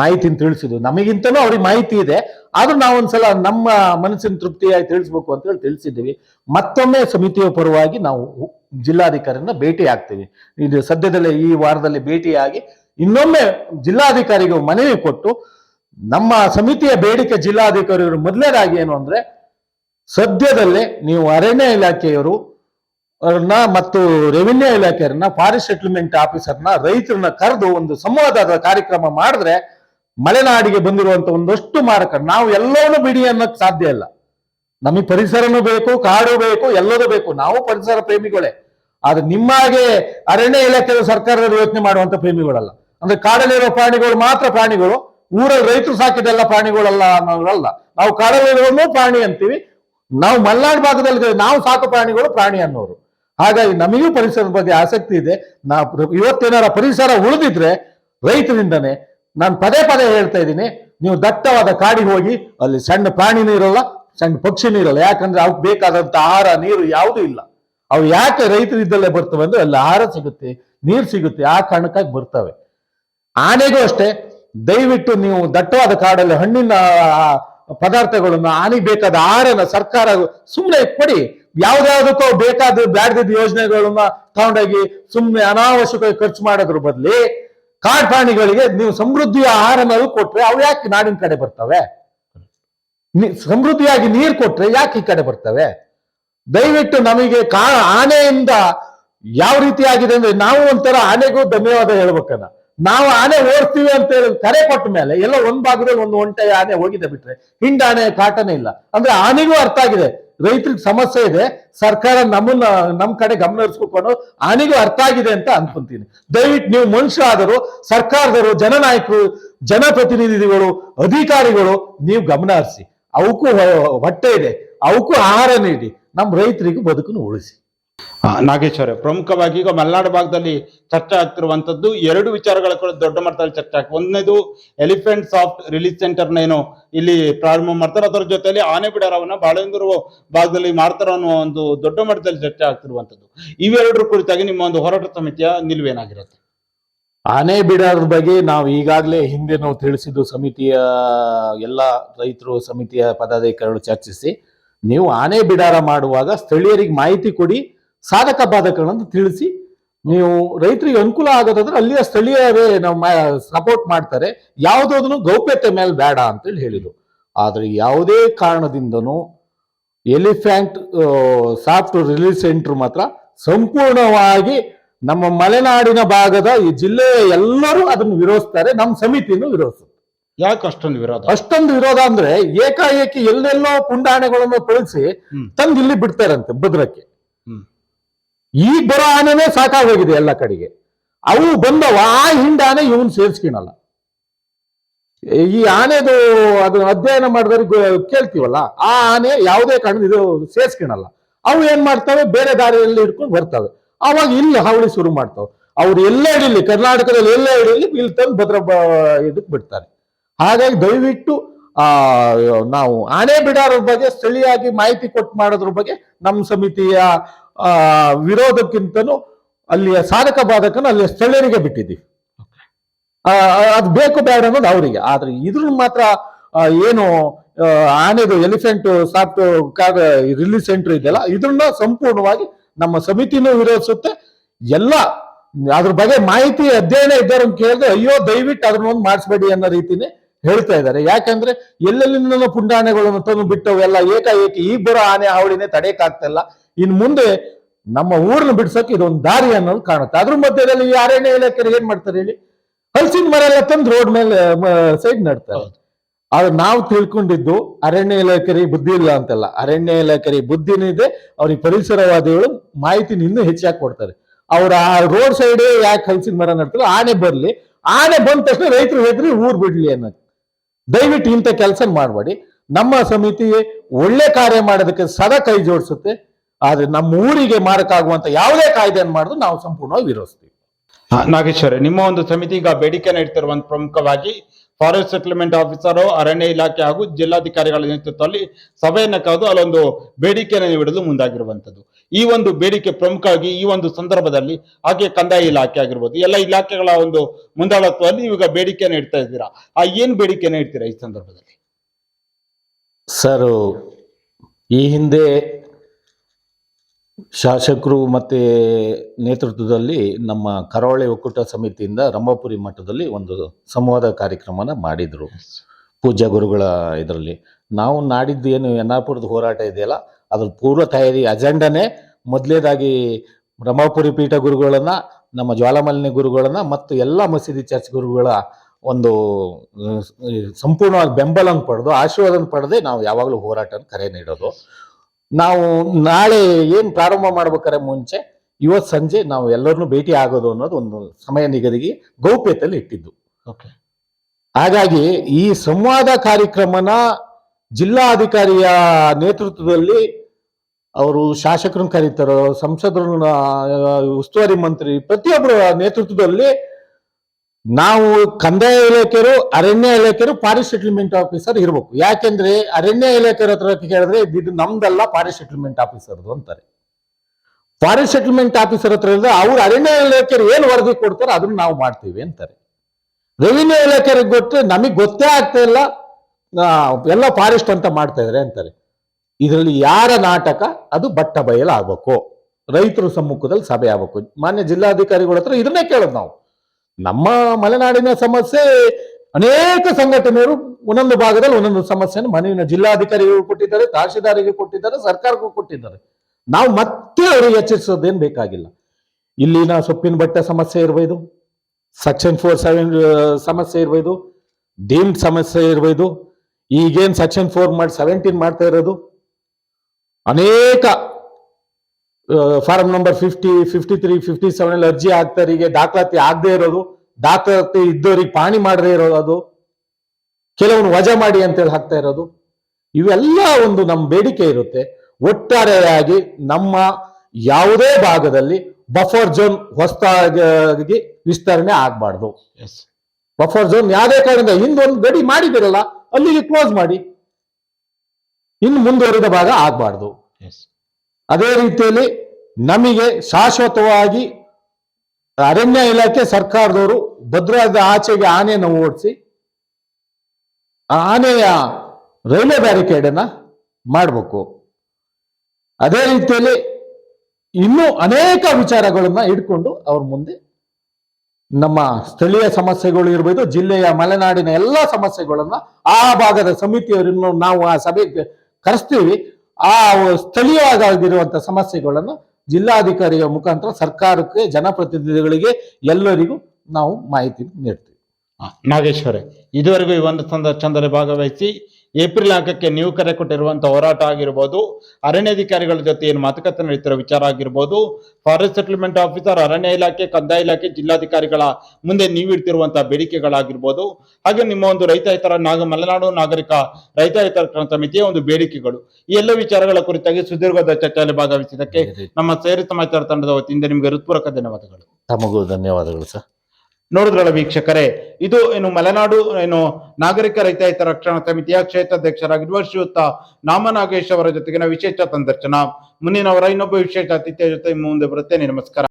ಮಾಹಿತಿನ ತಿಳಿಸಿದ್ವಿ. ನಮಗಿಂತನೂ ಅವ್ರಿಗೆ ಮಾಹಿತಿ ಇದೆ. ಆದ್ರೂ ನಾವು ಒಂದ್ಸಲ ನಮ್ಮ ಮನಸ್ಸಿನ ತೃಪ್ತಿಯಾಗಿ ತಿಳಿಸ್ಬೇಕು ಅಂತ ಹೇಳಿ ತಿಳಿಸಿದ್ದೀವಿ. ಮತ್ತೊಮ್ಮೆ ಸಮಿತಿಯ ಪರವಾಗಿ ನಾವು ಜಿಲ್ಲಾಧಿಕಾರಿಯನ್ನ ಭೇಟಿ ಆಗ್ತೀವಿ ಇದು ಸದ್ಯದಲ್ಲೇ ಈ ವಾರದಲ್ಲಿ ಭೇಟಿಯಾಗಿ ಇನ್ನೊಮ್ಮೆ ಜಿಲ್ಲಾಧಿಕಾರಿಗೂ ಮನವಿ ಕೊಟ್ಟು ನಮ್ಮ ಸಮಿತಿಯ ಬೇಡಿಕೆ ಜಿಲ್ಲಾಧಿಕಾರಿಗಳು ಮೊದಲನೇದಾಗಿ ಏನು ಅಂದ್ರೆ ಸದ್ಯದಲ್ಲೇ ನೀವು ಅರಣ್ಯ ಇಲಾಖೆಯವರು ಮತ್ತು ರೆವಿನ್ಯೂ ಇಲಾಖೆಯವ್ರನ್ನ ಫಾರೆಸ್ಟ್ ಸೆಟ್ಲ್ಮೆಂಟ್ ಆಫೀಸರ್ನ ರೈತರನ್ನ ಕರೆದು ಒಂದು ಸಂವಾದದ ಕಾರ್ಯಕ್ರಮ ಮಾಡಿದ್ರೆ ಮಲೆನಾಡಿಗೆ ಬಂದಿರುವಂತ ಒಂದಷ್ಟು ಮಾರಕ ನಾವು ಎಲ್ಲವನ್ನೂ ಬಿಡಿ ಅನ್ನೋಕ್ ಸಾಧ್ಯ ಇಲ್ಲ. ನಮಗೆ ಪರಿಸರನೂ ಬೇಕು, ಕಾಡು ಬೇಕು, ಎಲ್ಲದೂ ಬೇಕು. ನಾವು ಪರಿಸರ ಪ್ರೇಮಿಗಳೇ. ಆದ್ರೆ ನಿಮ್ಮ ಹಾಗೆ ಅರಣ್ಯ ಇಲಾಖೆಯ ಸರ್ಕಾರದ ಯೋಚನೆ ಮಾಡುವಂತ ಪ್ರೇಮಿಗಳಲ್ಲ. ಅಂದ್ರೆ ಕಾಡಲ್ಲಿರುವ ಪ್ರಾಣಿಗಳು ಮಾತ್ರ ಪ್ರಾಣಿಗಳು. ಊರಲ್ಲಿ ರೈತರು ಸಾಕಿದೆಲ್ಲ ಪ್ರಾಣಿಗಳಲ್ಲ ಅನ್ನೋರಲ್ಲ ನಾವು ಕಾಡಲ್ಲಿರೋನು ಪ್ರಾಣಿ ಅಂತೀವಿ. ನಾವು ಮಲೆನಾಡು ಭಾಗದಲ್ಲಿ ನಾವು ಸಾಕು ಪ್ರಾಣಿಗಳು ಪ್ರಾಣಿ ಅನ್ನೋರು. ಹಾಗಾಗಿ ನಮಗೂ ಪರಿಸರದ ಬಗ್ಗೆ ಆಸಕ್ತಿ ಇದೆ. ನಾ ಇವತ್ತೇನಾರ ಪರಿಸರ ಉಳಿದಿದ್ರೆ ರೈತರಿಂದನೇ ನಾನು ಪದೇ ಪದೇ ಹೇಳ್ತಾ ಇದ್ದೀನಿ. ನೀವು ದಟ್ಟವಾದ ಕಾಡಿಗೆ ಹೋಗಿ ಅಲ್ಲಿ ಸಣ್ಣ ಪ್ರಾಣಿನೂ ಇರಲ್ಲ ಸಣ್ಣ ಪಕ್ಷಿನೂ ಇರಲ್ಲ ಯಾಕಂದ್ರೆ ಅವಕ್ಕೆ ಬೇಕಾದಂತ ಆಹಾರ, ನೀರು ಯಾವುದೂ ಇಲ್ಲ. ಅವು ಯಾಕೆ ರೈತರಿದ್ದಲ್ಲೇ ಬರ್ತವೆ ಅಂದ್ರೆ ಅಲ್ಲಿ ಆಹಾರ ಸಿಗುತ್ತೆ, ನೀರು ಸಿಗುತ್ತೆ, ಆ ಕಾರಣಕ್ಕಾಗಿ ಬರ್ತವೆ. ಆನೆಗೂ ಅಷ್ಟೇ. ದಯವಿಟ್ಟು ನೀವು ದಟ್ಟವಾದ ಕಾಡಲ್ಲಿ ಹಣ್ಣಿನ ಪದಾರ್ಥಗಳನ್ನು ಆನೆಗೆ ಬೇಕಾದ ಆಹಾರನ ಸರ್ಕಾರ ಸುಮ್ಮನೆ ಕೊಡಿ ಯಾವ್ದಾವ್ದಕ್ಕೋ ಬೇಕಾದ ಬ್ಯಾಡ್ದಿದ್ದ ಯೋಜನೆಗಳನ್ನ ತಗೊಂಡೋಗಿ ಸುಮ್ಮನೆ ಅನಾವಶ್ಯಕವಾಗಿ ಖರ್ಚು ಮಾಡೋದ್ರ ಬದಲಿ ಕಾಡು ಪ್ರಾಣಿಗಳಿಗೆ ನೀವು ಸಮೃದ್ಧಿಯ ಆಹಾರನ ಕೊಟ್ರೆ ಅವು ಯಾಕೆ ನಾಡಿನ ಕಡೆ ಬರ್ತವೆ? ಸಮೃದ್ಧಿಯಾಗಿ ನೀರು ಕೊಟ್ರೆ ಯಾಕೆ ಈ ಕಡೆ ಬರ್ತವೆ? ದಯವಿಟ್ಟು ನಮಗೆ ಕಾ, ಆನೆಯಿಂದ ಯಾವ ರೀತಿ ಆಗಿದೆ ಅಂದ್ರೆ ನಾವು ಒಂಥರ ಆನೆಗೂ ಧನ್ಯವಾದ ಹೇಳ್ಬೇಕನ್ನ ನಾವು ಆನೆ ಓಡ್ತೀವಿ ಅಂತ ಹೇಳಿ ಕರೆ ಕೊಟ್ಟ ಮೇಲೆ ಎಲ್ಲ ಒಂದ್ ಭಾಗದಲ್ಲಿ ಒಂದು ಒಂಟೆ ಆನೆ ಹೋಗಿದೆ ಬಿಟ್ರೆ ಹಿಂಡ ಆನೆ ಕಾಟನೇ ಇಲ್ಲ. ಅಂದ್ರೆ ಆನೆಗೂ ಅರ್ಥ ಆಗಿದೆ. ರೈತರಿಗೆ ಸಮಸ್ಯೆ ಇದೆ. ಸರ್ಕಾರ ನಮ್ಮನ್ನ, ನಮ್ ಕಡೆ ಗಮನ ಹರಿಸ್ಬೇಕು ಅನ್ನೋ ಆನೆಗೂ ಅರ್ಥ ಆಗಿದೆ ಅಂತ ಅನ್ಕೊಂತೀನಿ. ದಯವಿಟ್ಟು ನೀವು ಮನುಷ್ಯ ಆದರೂ ಸರ್ಕಾರದವರು, ಜನನಾಯಕರು, ಜನಪ್ರತಿನಿಧಿಗಳು, ಅಧಿಕಾರಿಗಳು ನೀವು ಗಮನ ಹರಿಸಿ. ಅವಕ್ಕೂ ಹೊಟ್ಟೆ ಇದೆ. ಅವಕ್ಕೂ ಆಹಾರ ನೀಡಿ. ನಮ್ಮ ರೈತರಿಗೂ ಬದುಕನ್ನು ಉಳಿಸಿ. ಆ, ನಾಗೇಶ್ ಅವರೇ ಪ್ರಮುಖವಾಗಿ ಈಗ ಮಲೆನಾಡು ಭಾಗದಲ್ಲಿ ಚರ್ಚೆ ಆಗ್ತಿರುವಂತದ್ದು ಎರಡು ವಿಚಾರಗಳ ಕೂಡ ದೊಡ್ಡ ಮಟ್ಟದಲ್ಲಿ ಚರ್ಚೆ ಆಗ್ತದೆ. ಒಂದನೇದು ಎಲಿಫೆಂಟ್ ಸಾಫ್ಟ್ ರಿಲೀಸ್ ಸೆಂಟರ್ ಏನು ಇಲ್ಲಿ ಪ್ರಾರಂಭ ಮಾಡ್ತಾರೆ. ಅದರ ಜೊತೆಯಲ್ಲಿ ಆನೆ ಬಿಡಾರವನ್ನ ಬಾಳೆಂದೂರು ಭಾಗದಲ್ಲಿ ಮಾಡ್ತಾರೋ ಅನ್ನೋ ಒಂದು ದೊಡ್ಡ ಮಟ್ಟದಲ್ಲಿ ಚರ್ಚೆ ಆಗ್ತಿರುವಂತದ್ದು ಇವೆರಡರ ಕುರಿತಾಗಿ ನಿಮ್ಮ ಒಂದು ಹೋರಾಟ ಸಮಿತಿಯ ನಿಲುವೇನಾಗಿರುತ್ತೆ? ಆನೆ ಬಿಡಾರದ ಬಗ್ಗೆ ನಾವು ಈಗಾಗಲೇ ಹಿಂದೆ ನಾವು ತಿಳಿಸಿದ್ದು ಸಮಿತಿಯ ಎಲ್ಲ ರೈತರು ಸಮಿತಿಯ ಪದಾಧಿಕಾರಿಗಳು ಚರ್ಚಿಸಿ ನೀವು ಆನೆ ಬಿಡಾರ ಮಾಡುವಾಗ ಸ್ಥಳೀಯರಿಗೆ ಮಾಹಿತಿ ಕೊಡಿ ಸಾಧಕ ಬಾಧಕಗಳನ್ನು ತಿಳಿಸಿ ನೀವು ರೈತರಿಗೆ ಅನುಕೂಲ ಆಗೋದಾದ್ರೆ ಅಲ್ಲಿಯ ಸ್ಥಳೀಯರೇ ನಾವು ಸಪೋರ್ಟ್ ಮಾಡ್ತಾರೆ. ಯಾವುದಾದ್ರು ಗೌಪ್ಯತೆ ಮೇಲೆ ಬೇಡ ಅಂತೇಳಿ ಹೇಳಿದ್ರು. ಆದ್ರೆ ಯಾವುದೇ ಕಾರಣದಿಂದನೂ ಎಲಿಫ್ಯಾಂಟ್ ಸಾಫ್ಟ್ ರಿಲೀಸ್ ಸೆಂಟರ್ ಮಾತ್ರ ಸಂಪೂರ್ಣವಾಗಿ ನಮ್ಮ ಮಲೆನಾಡಿನ ಭಾಗದ ಈ ಜಿಲ್ಲೆಯ ಎಲ್ಲರೂ ಅದನ್ನು ವಿರೋಧಿಸ್ತಾರೆ. ನಮ್ಮ ಸಮಿತಿಯನ್ನು ವಿರೋಧಿಸುತ್ತೆ. ಯಾಕೆ ಅಷ್ಟೊಂದು ವಿರೋಧ? ಅಷ್ಟೊಂದು ವಿರೋಧ ಅಂದ್ರೆ ಏಕಾಏಕಿ ಎಲ್ಲೆಲ್ಲೋ ಪುಂಡಾಣೆಗಳನ್ನು ಕಳಿಸಿ ಹ್ಮ್. ತಂದು ಇಲ್ಲಿ ಬಿಡ್ತಾರಂತೆ ಭದ್ರಕ್ಕೆ. ಈಗ ಬರೋ ಆನೆನೇ ಸಾಕಾಗೋಗಿದೆ ಎಲ್ಲ ಕಡೆಗೆ. ಅವು ಬಂದವ, ಆ ಹಿಂದೆ ಆನೆ ಇವನ್ ಸೇರಿಸ್ಕೊಳಲ್ಲ ಈ ಆನೆದು ಅದು ಅಧ್ಯಯನ ಮಾಡಿದವ್ರಿಗೆ ಕೇಳ್ತೀವಲ್ಲ, ಆ ಆನೆ ಯಾವುದೇ ಕಾರಣ ಇದು ಸೇರಿಸ್ಕೊಳಲ್ಲ ಅವು ಏನ್ ಮಾಡ್ತವೆ? ಬೇರೆ ದಾರಿಯಲ್ಲಿ ಇಟ್ಕೊಂಡು ಬರ್ತವೆ. ಅವಾಗ ಇಲ್ಲಿ ಹಾವಳಿ ಶುರು ಮಾಡ್ತಾವೆ. ಅವ್ರು ಎಲ್ಲೇ ಹಿಡೀಲಿ ಕರ್ನಾಟಕದಲ್ಲಿ ಎಲ್ಲೇ ಹಿಡೀಲಿ ಇಲ್ಲಿ ತಂದು ಭದ್ರ ಬ- ಇದಕ್ ಬಿಡ್ತಾರೆ. ಹಾಗಾಗಿ ದಯವಿಟ್ಟು, ಆ, ನಾವು ಆನೆ ಬಿಡಾರ ಬಗ್ಗೆ ಸ್ಥಳೀಯಾಗಿ ಮಾಹಿತಿ ಕೊಟ್ಟು ಮಾಡೋದ್ರ ಬಗ್ಗೆ ನಮ್ಮ ಸಮಿತಿಯ ವಿರೋಧಕ್ಕಿಂತನೂ ಅಲ್ಲಿಯ ಸಾಧಕ ಬಾಧಕನ ಅಲ್ಲಿಯ ಸ್ಥಳೀಯರಿಗೆ ಬಿಟ್ಟಿದ್ದೀವಿ. ಆ, ಅದು ಬೇಕು ಬೇಡ ಅನ್ನೋದು ಅವರಿಗೆ. ಆದ್ರೆ ಇದ್ರ ಮಾತ್ರ ಏನು ಆ, ಆನೆದು ಎಲಿಫೆಂಟ್ ಸಾಫ್ಟ್ ರಿಲೀಸ್ ಸೆಂಟರ್ ಇದೆಯಲ್ಲ ಇದನ್ನ ಸಂಪೂರ್ಣವಾಗಿ ನಮ್ಮ ಸಮಿತಿನೂ ವಿರೋಧಿಸುತ್ತೆ. ಎಲ್ಲ ಅದ್ರ ಬಗ್ಗೆ ಮಾಹಿತಿ ಅಧ್ಯಯನ ಇದ್ದಾರೆ ಅಂತ ಕೇಳಿದ್ರೆ ಅಯ್ಯೋ ದಯವಿಟ್ಟು ಅದನ್ನೊಂದು ಮಾಡಿಸ್ಬೇಡಿ ಅನ್ನೋ ರೀತಿನೇ ಹೇಳ್ತಾ ಇದ್ದಾರೆ. ಯಾಕಂದ್ರೆ ಎಲ್ಲೆಲ್ಲಿಂದ ಪುಂಡಾನೆಗಳನ್ನು ತಂದು ಬಿಟ್ಟವೆಲ್ಲ ಏಕಾಏಕಿ ಈ ಬರೋ ಆನೆ ಹಾವಳಿನೇ ತಡೆಯಕ್ಕಾಗ್ತಾ ಇನ್ ಮುಂದೆ ನಮ್ಮ ಊರನ್ನ ಬಿಡ್ಸಕ್ಕೆ ಇದೊಂದು ದಾರಿ ಅನ್ನೋದು ಕಾಣುತ್ತೆ. ಅದ್ರ ಮಧ್ಯದಲ್ಲಿ ಈ ಅರಣ್ಯ ಇಲಾಖೆ ಏನ್ ಮಾಡ್ತಾರೆ ಹೇಳಿ? ಹಲಸಿನ ಮರ ಎಲ್ಲ ತಂದು ರೋಡ್ ಮೇಲೆ ಸೈಡ್ ನಡ್ತಾರೆ. ಆದ್ರೆ ನಾವು ತಿಳ್ಕೊಂಡಿದ್ದು ಅರಣ್ಯ ಇಲಾಖೆ ಬುದ್ಧಿ ಇಲ್ಲ ಅಂತಲ್ಲ. ಅರಣ್ಯ ಇಲಾಖೆಗೆ ಬುದ್ಧಿನಿದೆ ಅವ್ರಿಗೆ ಪರಿಸರವಾದಿಗಳು ಮಾಹಿತಿನ ಇನ್ನೂ ಹೆಚ್ಚಾಗಿ ಕೊಡ್ತಾರೆ. ಅವ್ರ ಆ ರೋಡ್ ಸೈಡ್ ಯಾಕೆ ಹಲಸಿನ ಮರ ನಡ್ತಾರೆ ಆನೆ ಬರ್ಲಿ. ಆನೆ ಬಂದ ತಕ್ಷಣ ರೈತರು ಹೆದ್ರಿ ಊರ್ ಬಿಡ್ಲಿ ಅನ್ನೋದು. ದಯವಿಟ್ಟು ಇಂಥ ಕೆಲಸ ಮಾಡಬೇಡಿ. ನಮ್ಮ ಸಮಿತಿ ಒಳ್ಳೆ ಕಾರ್ಯ ಮಾಡೋದಕ್ಕೆ ಸದಾ ಕೈ ಜೋಡಿಸುತ್ತೆ. ಆದ್ರೆ ನಮ್ಮ ಊರಿಗೆ ಮಾರಕಾಗುವಂತ ಯಾವುದೇ ಕಾಯ್ದೆಯನ್ನು ಮಾಡಿದ್ರು ನಾವು ಸಂಪೂರ್ಣವಾಗಿ ವಿರೋಧಿಸ್ತೀವಿ. ನಾಗೇಶ್ವರ ನಾಗೇಶ್ ನಿಮ್ಮ ಒಂದು ಸಮಿತಿ ಈಗ ಬೇಡಿಕೆಯನ್ನು ಇಡ್ತಿರುವಂತ ಪ್ರಮುಖವಾಗಿ ಫಾರೆಸ್ಟ್ ಸೆಟಲ್ಮೆಂಟ್ ಆಫೀಸರು ಅರಣ್ಯ ಇಲಾಖೆ ಹಾಗೂ ಜಿಲ್ಲಾಧಿಕಾರಿಗಳ ನೇತೃತ್ವದಲ್ಲಿ ಸಭೆಯನ್ನು ಕರೆದು ಅಲ್ಲೊಂದು ಬೇಡಿಕೆಯನ್ನು ನೀಡಲು ಮುಂದಾಗಿರುವಂತದ್ದು ಈ ಒಂದು ಬೇಡಿಕೆ ಪ್ರಮುಖವಾಗಿ ಈ ಒಂದು ಸಂದರ್ಭದಲ್ಲಿ ಹಾಗೆ ಕಂದಾಯ ಇಲಾಖೆ ಆಗಿರ್ಬೋದು ಎಲ್ಲ ಇಲಾಖೆಗಳ ಒಂದು ಮುಂದಾಳತ್ವದಲ್ಲಿ ಈಗ ಬೇಡಿಕೆಯನ್ನು ಇಡ್ತಾ ಇದ್ದೀರಾ? ಆ ಏನ್ ಬೇಡಿಕೆಯನ್ನು ಇಡ್ತೀರಾ ಈ ಸಂದರ್ಭದಲ್ಲಿ? ಸರ್ ಈ ಹಿಂದೆ ಶಾಸಕರು ಮತ್ತು ನೇತೃತ್ವದಲ್ಲಿ ನಮ್ಮ ಕರಾವಳಿ ಒಕ್ಕೂಟ ಸಮಿತಿಯಿಂದ ರಂಭಾಪುರಿ ಮಠದಲ್ಲಿ ಒಂದು ಸಂವಾದ ಕಾರ್ಯಕ್ರಮನ ಮಾಡಿದರು. ಪೂಜ್ಯ ಗುರುಗಳ ಇದರಲ್ಲಿ. ನಾವು ನಾಡಿದ್ದು ಏನು ಎನ್ನಾಪುರದ ಹೋರಾಟ ಇದೆಯಲ್ಲ, ಅದ್ರ ಪೂರ್ವ ತಯಾರಿ ಅಜೆಂಡನೇ ಮೊದಲೇದಾಗಿ ರಂಭಾಪುರಿ ಪೀಠ ಗುರುಗಳನ್ನು, ನಮ್ಮ ಜ್ವಾಲಾಮಾಲಿನಿ ಗುರುಗಳನ್ನ ಮತ್ತು ಎಲ್ಲ ಮಸೀದಿ ಚರ್ಚ್ ಗುರುಗಳ ಒಂದು ಸಂಪೂರ್ಣವಾಗಿ ಬೆಂಬಲ ಪಡೆದು ಆಶೀರ್ವಾದ ಪಡೆದೇ ನಾವು ಯಾವಾಗಲೂ ಹೋರಾಟ ಕರೆ ನೀಡೋದು. ನಾವು ನಾಳೆ ಏನು ಪ್ರಾರಂಭ ಮಾಡ್ಬೇಕಾರೆ ಮುಂಚೆ ಇವತ್ತು ಸಂಜೆ ನಾವು ಎಲ್ಲರನ್ನು ಭೇಟಿ ಆಗೋದು ಅನ್ನೋದು ಒಂದು ಸಮಯ ನಿಗದಿಗೆ ಗೌಪ್ಯತೆಯಲ್ಲಿ ಇಟ್ಟಿದ್ದು. ಓಕೆ. ಹಾಗಾಗಿ ಈ ಸಂವಾದ ಕಾರ್ಯಕ್ರಮನ ಜಿಲ್ಲಾಧಿಕಾರಿಯ ನೇತೃತ್ವದಲ್ಲಿ ಅವರು ಶಾಸಕರನ್ನ ಕರೀತಾರೋ ಸಂಸದರನ್ನ ಉಸ್ತುವಾರಿ ಮಂತ್ರಿ ಪ್ರತಿಯೊಬ್ಬರ ನೇತೃತ್ವದಲ್ಲಿ ನಾವು ಕಂದಾಯ ಇಲಾಖೆಯರು, ಅರಣ್ಯ ಇಲಾಖೆಯರು ಫಾರೆಸ್ಟ್ ಸೆಟಲ್ಮೆಂಟ್ ಆಫೀಸರ್ ಇರಬೇಕು. ಯಾಕೆಂದ್ರೆ ಅರಣ್ಯ ಇಲಾಖೆಯವ್ರ ಹತ್ರ ಕೇಳಿದ್ರೆ ಇದು ನಮ್ದಲ್ಲ ಫಾರೆಸ್ಟ್ ಸೆಟಲ್ಮೆಂಟ್ ಆಫೀಸರ್ದು ಅಂತಾರೆ. ಫಾರೆಸ್ಟ್ ಸೆಟಲ್ಮೆಂಟ್ ಆಫೀಸರ್ ಹತ್ರ ಹೇಳಿದ್ರೆ ಅವ್ರು ಅರಣ್ಯ ಇಲಾಖೆಯರು ಏನು ವರದಿ ಕೊಡ್ತಾರೋ ಅದನ್ನ ನಾವು ಮಾಡ್ತೀವಿ ಅಂತಾರೆ. ರೆವಿನ್ಯೂ ಇಲಾಖೆಯವ್ರಿಗೆ ಗೊತ್ತು, ನಮಗೆ ಗೊತ್ತೇ ಆಗ್ತಾ ಇಲ್ಲ ಎಲ್ಲ ಫಾರೆಸ್ಟ್ ಅಂತ ಮಾಡ್ತಾ ಇದಾರೆ ಅಂತಾರೆ. ಇದರಲ್ಲಿ ಯಾರ ನಾಟಕ? ಅದು ಬಟ್ಟ ಬಯಲಾಗಬೇಕು ರೈತರ ಸಮ್ಮುಖದಲ್ಲಿ ಸಭೆ ಆಗ್ಬೇಕು. ಮಾನ್ಯ ಜಿಲ್ಲಾಧಿಕಾರಿಗಳ ಹತ್ರ ಇದನ್ನೇ ಕೇಳೋದು ನಾವು. ನಮ್ಮ ಮಲೆನಾಡಿನ ಸಮಸ್ಯೆ ಅನೇಕ ಸಂಘಟನೆಯರು ಒಂದೊಂದು ಭಾಗದಲ್ಲಿ ಒಂದೊಂದು ಸಮಸ್ಯೆಯನ್ನು ಮನವಿನ ಜಿಲ್ಲಾಧಿಕಾರಿಗಳು ಕೊಟ್ಟಿದ್ದಾರೆ, ತಹಶೀಲ್ದಾರಿಗೆ ಕೊಟ್ಟಿದ್ದಾರೆ, ಸರ್ಕಾರಕ್ಕೂ ಕೊಟ್ಟಿದ್ದಾರೆ. ನಾವು ಮತ್ತೆ ಅವರಿಗೆ ಎಚ್ಚರಿಸೋದೇನ್ ಬೇಕಾಗಿಲ್ಲ. ಇಲ್ಲಿನ ಸೊಪ್ಪಿನ ಬಟ್ಟೆ ಸಮಸ್ಯೆ ಇರ್ಬೋದು ಸೆಕ್ಷನ್ ಫೋರ್ ಸೆವೆನ್ ಸಮಸ್ಯೆ ಇರ್ಬೋದು ಡೀಮ್ಡ್ ಸಮಸ್ಯೆ ಇರ್ಬೋದು, ಈಗೇನ್ ಸೆಕ್ಷನ್ ಫೋರ್ ಮಾಡಿ ಸೆವೆಂಟೀನ್ ಮಾಡ್ತಾ ಇರೋದು, ಅನೇಕ form number fifty fifty three fifty seven ಅಲ್ಲಿ ಅರ್ಜಿ ಹಾಕ್ತಾರಿಗೆ ದಾಖಲಾತಿ ಆಗದೆ ಇರೋದು ದಾಖಲಾತಿ ಇದ್ದವರಿಗೆ ಪಾಣಿ ಮಾಡದೇ ಇರೋದು ಕೆಲವೊಂದು ವಜಾ ಮಾಡಿ ಅಂತೇಳಿ ಹಾಕ್ತಾ ಇರೋದು. ಇವೆಲ್ಲ ಒಂದು ನಮ್ಮ ಬೇಡಿಕೆ ಇರುತ್ತೆ. ಒಟ್ಟಾರೆಯಾಗಿ ನಮ್ಮ ಯಾವುದೇ ಭಾಗದಲ್ಲಿ ಬಫರ್ ಝೋನ್ ಹೊಸದಾಗಿ ವಿಸ್ತರಣೆ ಆಗಬಾರ್ದು. ಎಸ್ ಬಫರ್ ಝೋನ್ ಯಾವುದೇ ಕಾರಣದಿಂದ ಹಿಂದೊಂದು ಗಡಿ ಮಾಡಿದಿರಲ್ಲ ಅಲ್ಲಿಗೆ ಕ್ಲೋಸ್ ಮಾಡಿ. ಇನ್ನು ಮುಂದುವರಿದ ಭಾಗ ಆಗಬಾರ್ದು. ಎಸ್ ಅದೇ ರೀತಿಯಲ್ಲಿ ನಮಗೆ ಶಾಶ್ವತವಾಗಿ ಅರಣ್ಯ ಇಲಾಖೆ ಸರ್ಕಾರದವರು ಭದ್ರಾದ ಆಚೆಗೆ ಆನೆಯನ್ನು ಓಡಿಸಿ, ಆ ಆನೆಯ ರೈಲ್ವೆ ಬ್ಯಾರಿಕೇಡ್ ಮಾಡಬೇಕು. ಅದೇ ರೀತಿಯಲ್ಲಿ ಇನ್ನೂ ಅನೇಕ ವಿಚಾರಗಳನ್ನ ಇಟ್ಕೊಂಡು ಅವ್ರ ಮುಂದೆ ನಮ್ಮ ಸ್ಥಳೀಯ ಸಮಸ್ಯೆಗಳು ಇರ್ಬೋದು, ಜಿಲ್ಲೆಯ ಮಲೆನಾಡಿನ ಎಲ್ಲ ಸಮಸ್ಯೆಗಳನ್ನ ಆ ಭಾಗದ ಸಮಿತಿಯವರನ್ನು ನಾವು ಆ ಸಭೆಗೆ ಕರೆಸ್ತೀವಿ. ಆ ಸ್ಥಳೀಯವಾಗಿರುವಂತಹ ಸಮಸ್ಯೆಗಳನ್ನು ಜಿಲ್ಲಾಧಿಕಾರಿಯ ಮುಖಾಂತರ ಸರ್ಕಾರಕ್ಕೆ ಜನಪ್ರತಿನಿಧಿಗಳಿಗೆ ಎಲ್ಲರಿಗೂ ನಾವು ಮಾಹಿತಿ ನೀಡ್ತೀವಿ. ಆ, ನಾಗೇಶ್ ಅವರೇ ಇದುವರೆಗೂ ಈ ಒಂದು ಚಂದ್ರ ಭಾಗವಹಿಸಿ ಏಪ್ರಿಲ್ ಹಾಕಕ್ಕೆ ನೀವು ಕರೆ ಕೊಟ್ಟಿರುವಂತಹ ಹೋರಾಟ ಆಗಿರ್ಬೋದು ಅರಣ್ಯಾಧಿಕಾರಿಗಳ ಜೊತೆ ಏನು ಮಾತುಕತೆ ನಡೀತಿರೋ ವಿಚಾರ ಆಗಿರ್ಬೋದು ಫಾರೆಸ್ಟ್ ಸೆಟಲ್ಮೆಂಟ್ ಆಫೀಸರ್ ಅರಣ್ಯ ಇಲಾಖೆ ಕಂದಾಯ ಇಲಾಖೆ ಜಿಲ್ಲಾಧಿಕಾರಿಗಳ ಮುಂದೆ ನೀವು ಇಡ್ತಿರುವಂತಹ ಬೇಡಿಕೆಗಳಾಗಿರ್ಬೋದು ಹಾಗೆ ನಿಮ್ಮ ಒಂದು ರೈತ ಹಿತರ ನಾಗ ಮಲೆನಾಡು ನಾಗರಿಕ ರೈತ ಹಿತರ ಸಮಿತಿಯ ಒಂದು ಬೇಡಿಕೆಗಳು. ಈ ಎಲ್ಲ ವಿಚಾರಗಳ ಕುರಿತಾಗಿ ಸುದೀರ್ಘದ ಚರ್ಚೆಯಲ್ಲಿ ಭಾಗವಹಿಸಿದ್ದಕ್ಕೆ ನಮ್ಮ ಸೇರಿ ಸಮಾಚಾರ ತಂಡದ ವತಿಯಿಂದ ನಿಮಗೆ ಹೃತ್ಪೂರ್ವಕ ಧನ್ಯವಾದಗಳು. ತಮಗೂ ಧನ್ಯವಾದಗಳು ಸರ್. ನೋಡಿದ್ರಲ್ಲ ವೀಕ್ಷಕರೇ? ಇದು ಏನು ಮಲೆನಾಡು, ಏನು ನಾಗರಿಕ ರೈತಾಯಿತ ರಕ್ಷಣಾ ಸಮಿತಿಯ ಕ್ಷೇತ್ರಾಧ್ಯಕ್ಷರಾಗಿರುವ ಶ್ರೀಯುತ ನಾಮನಾಗೇಶ್ ಅವರ ಜೊತೆಗಿನ ವಿಶೇಷ ಸಂದರ್ಶನ. ಮುಂದಿನವರ ಇನ್ನೊಬ್ಬ ವಿಶೇಷ ಅತಿಥಿಯ ಜೊತೆ ಮುಂದೆ ಬರುತ್ತೆ ನಮಸ್ಕಾರ.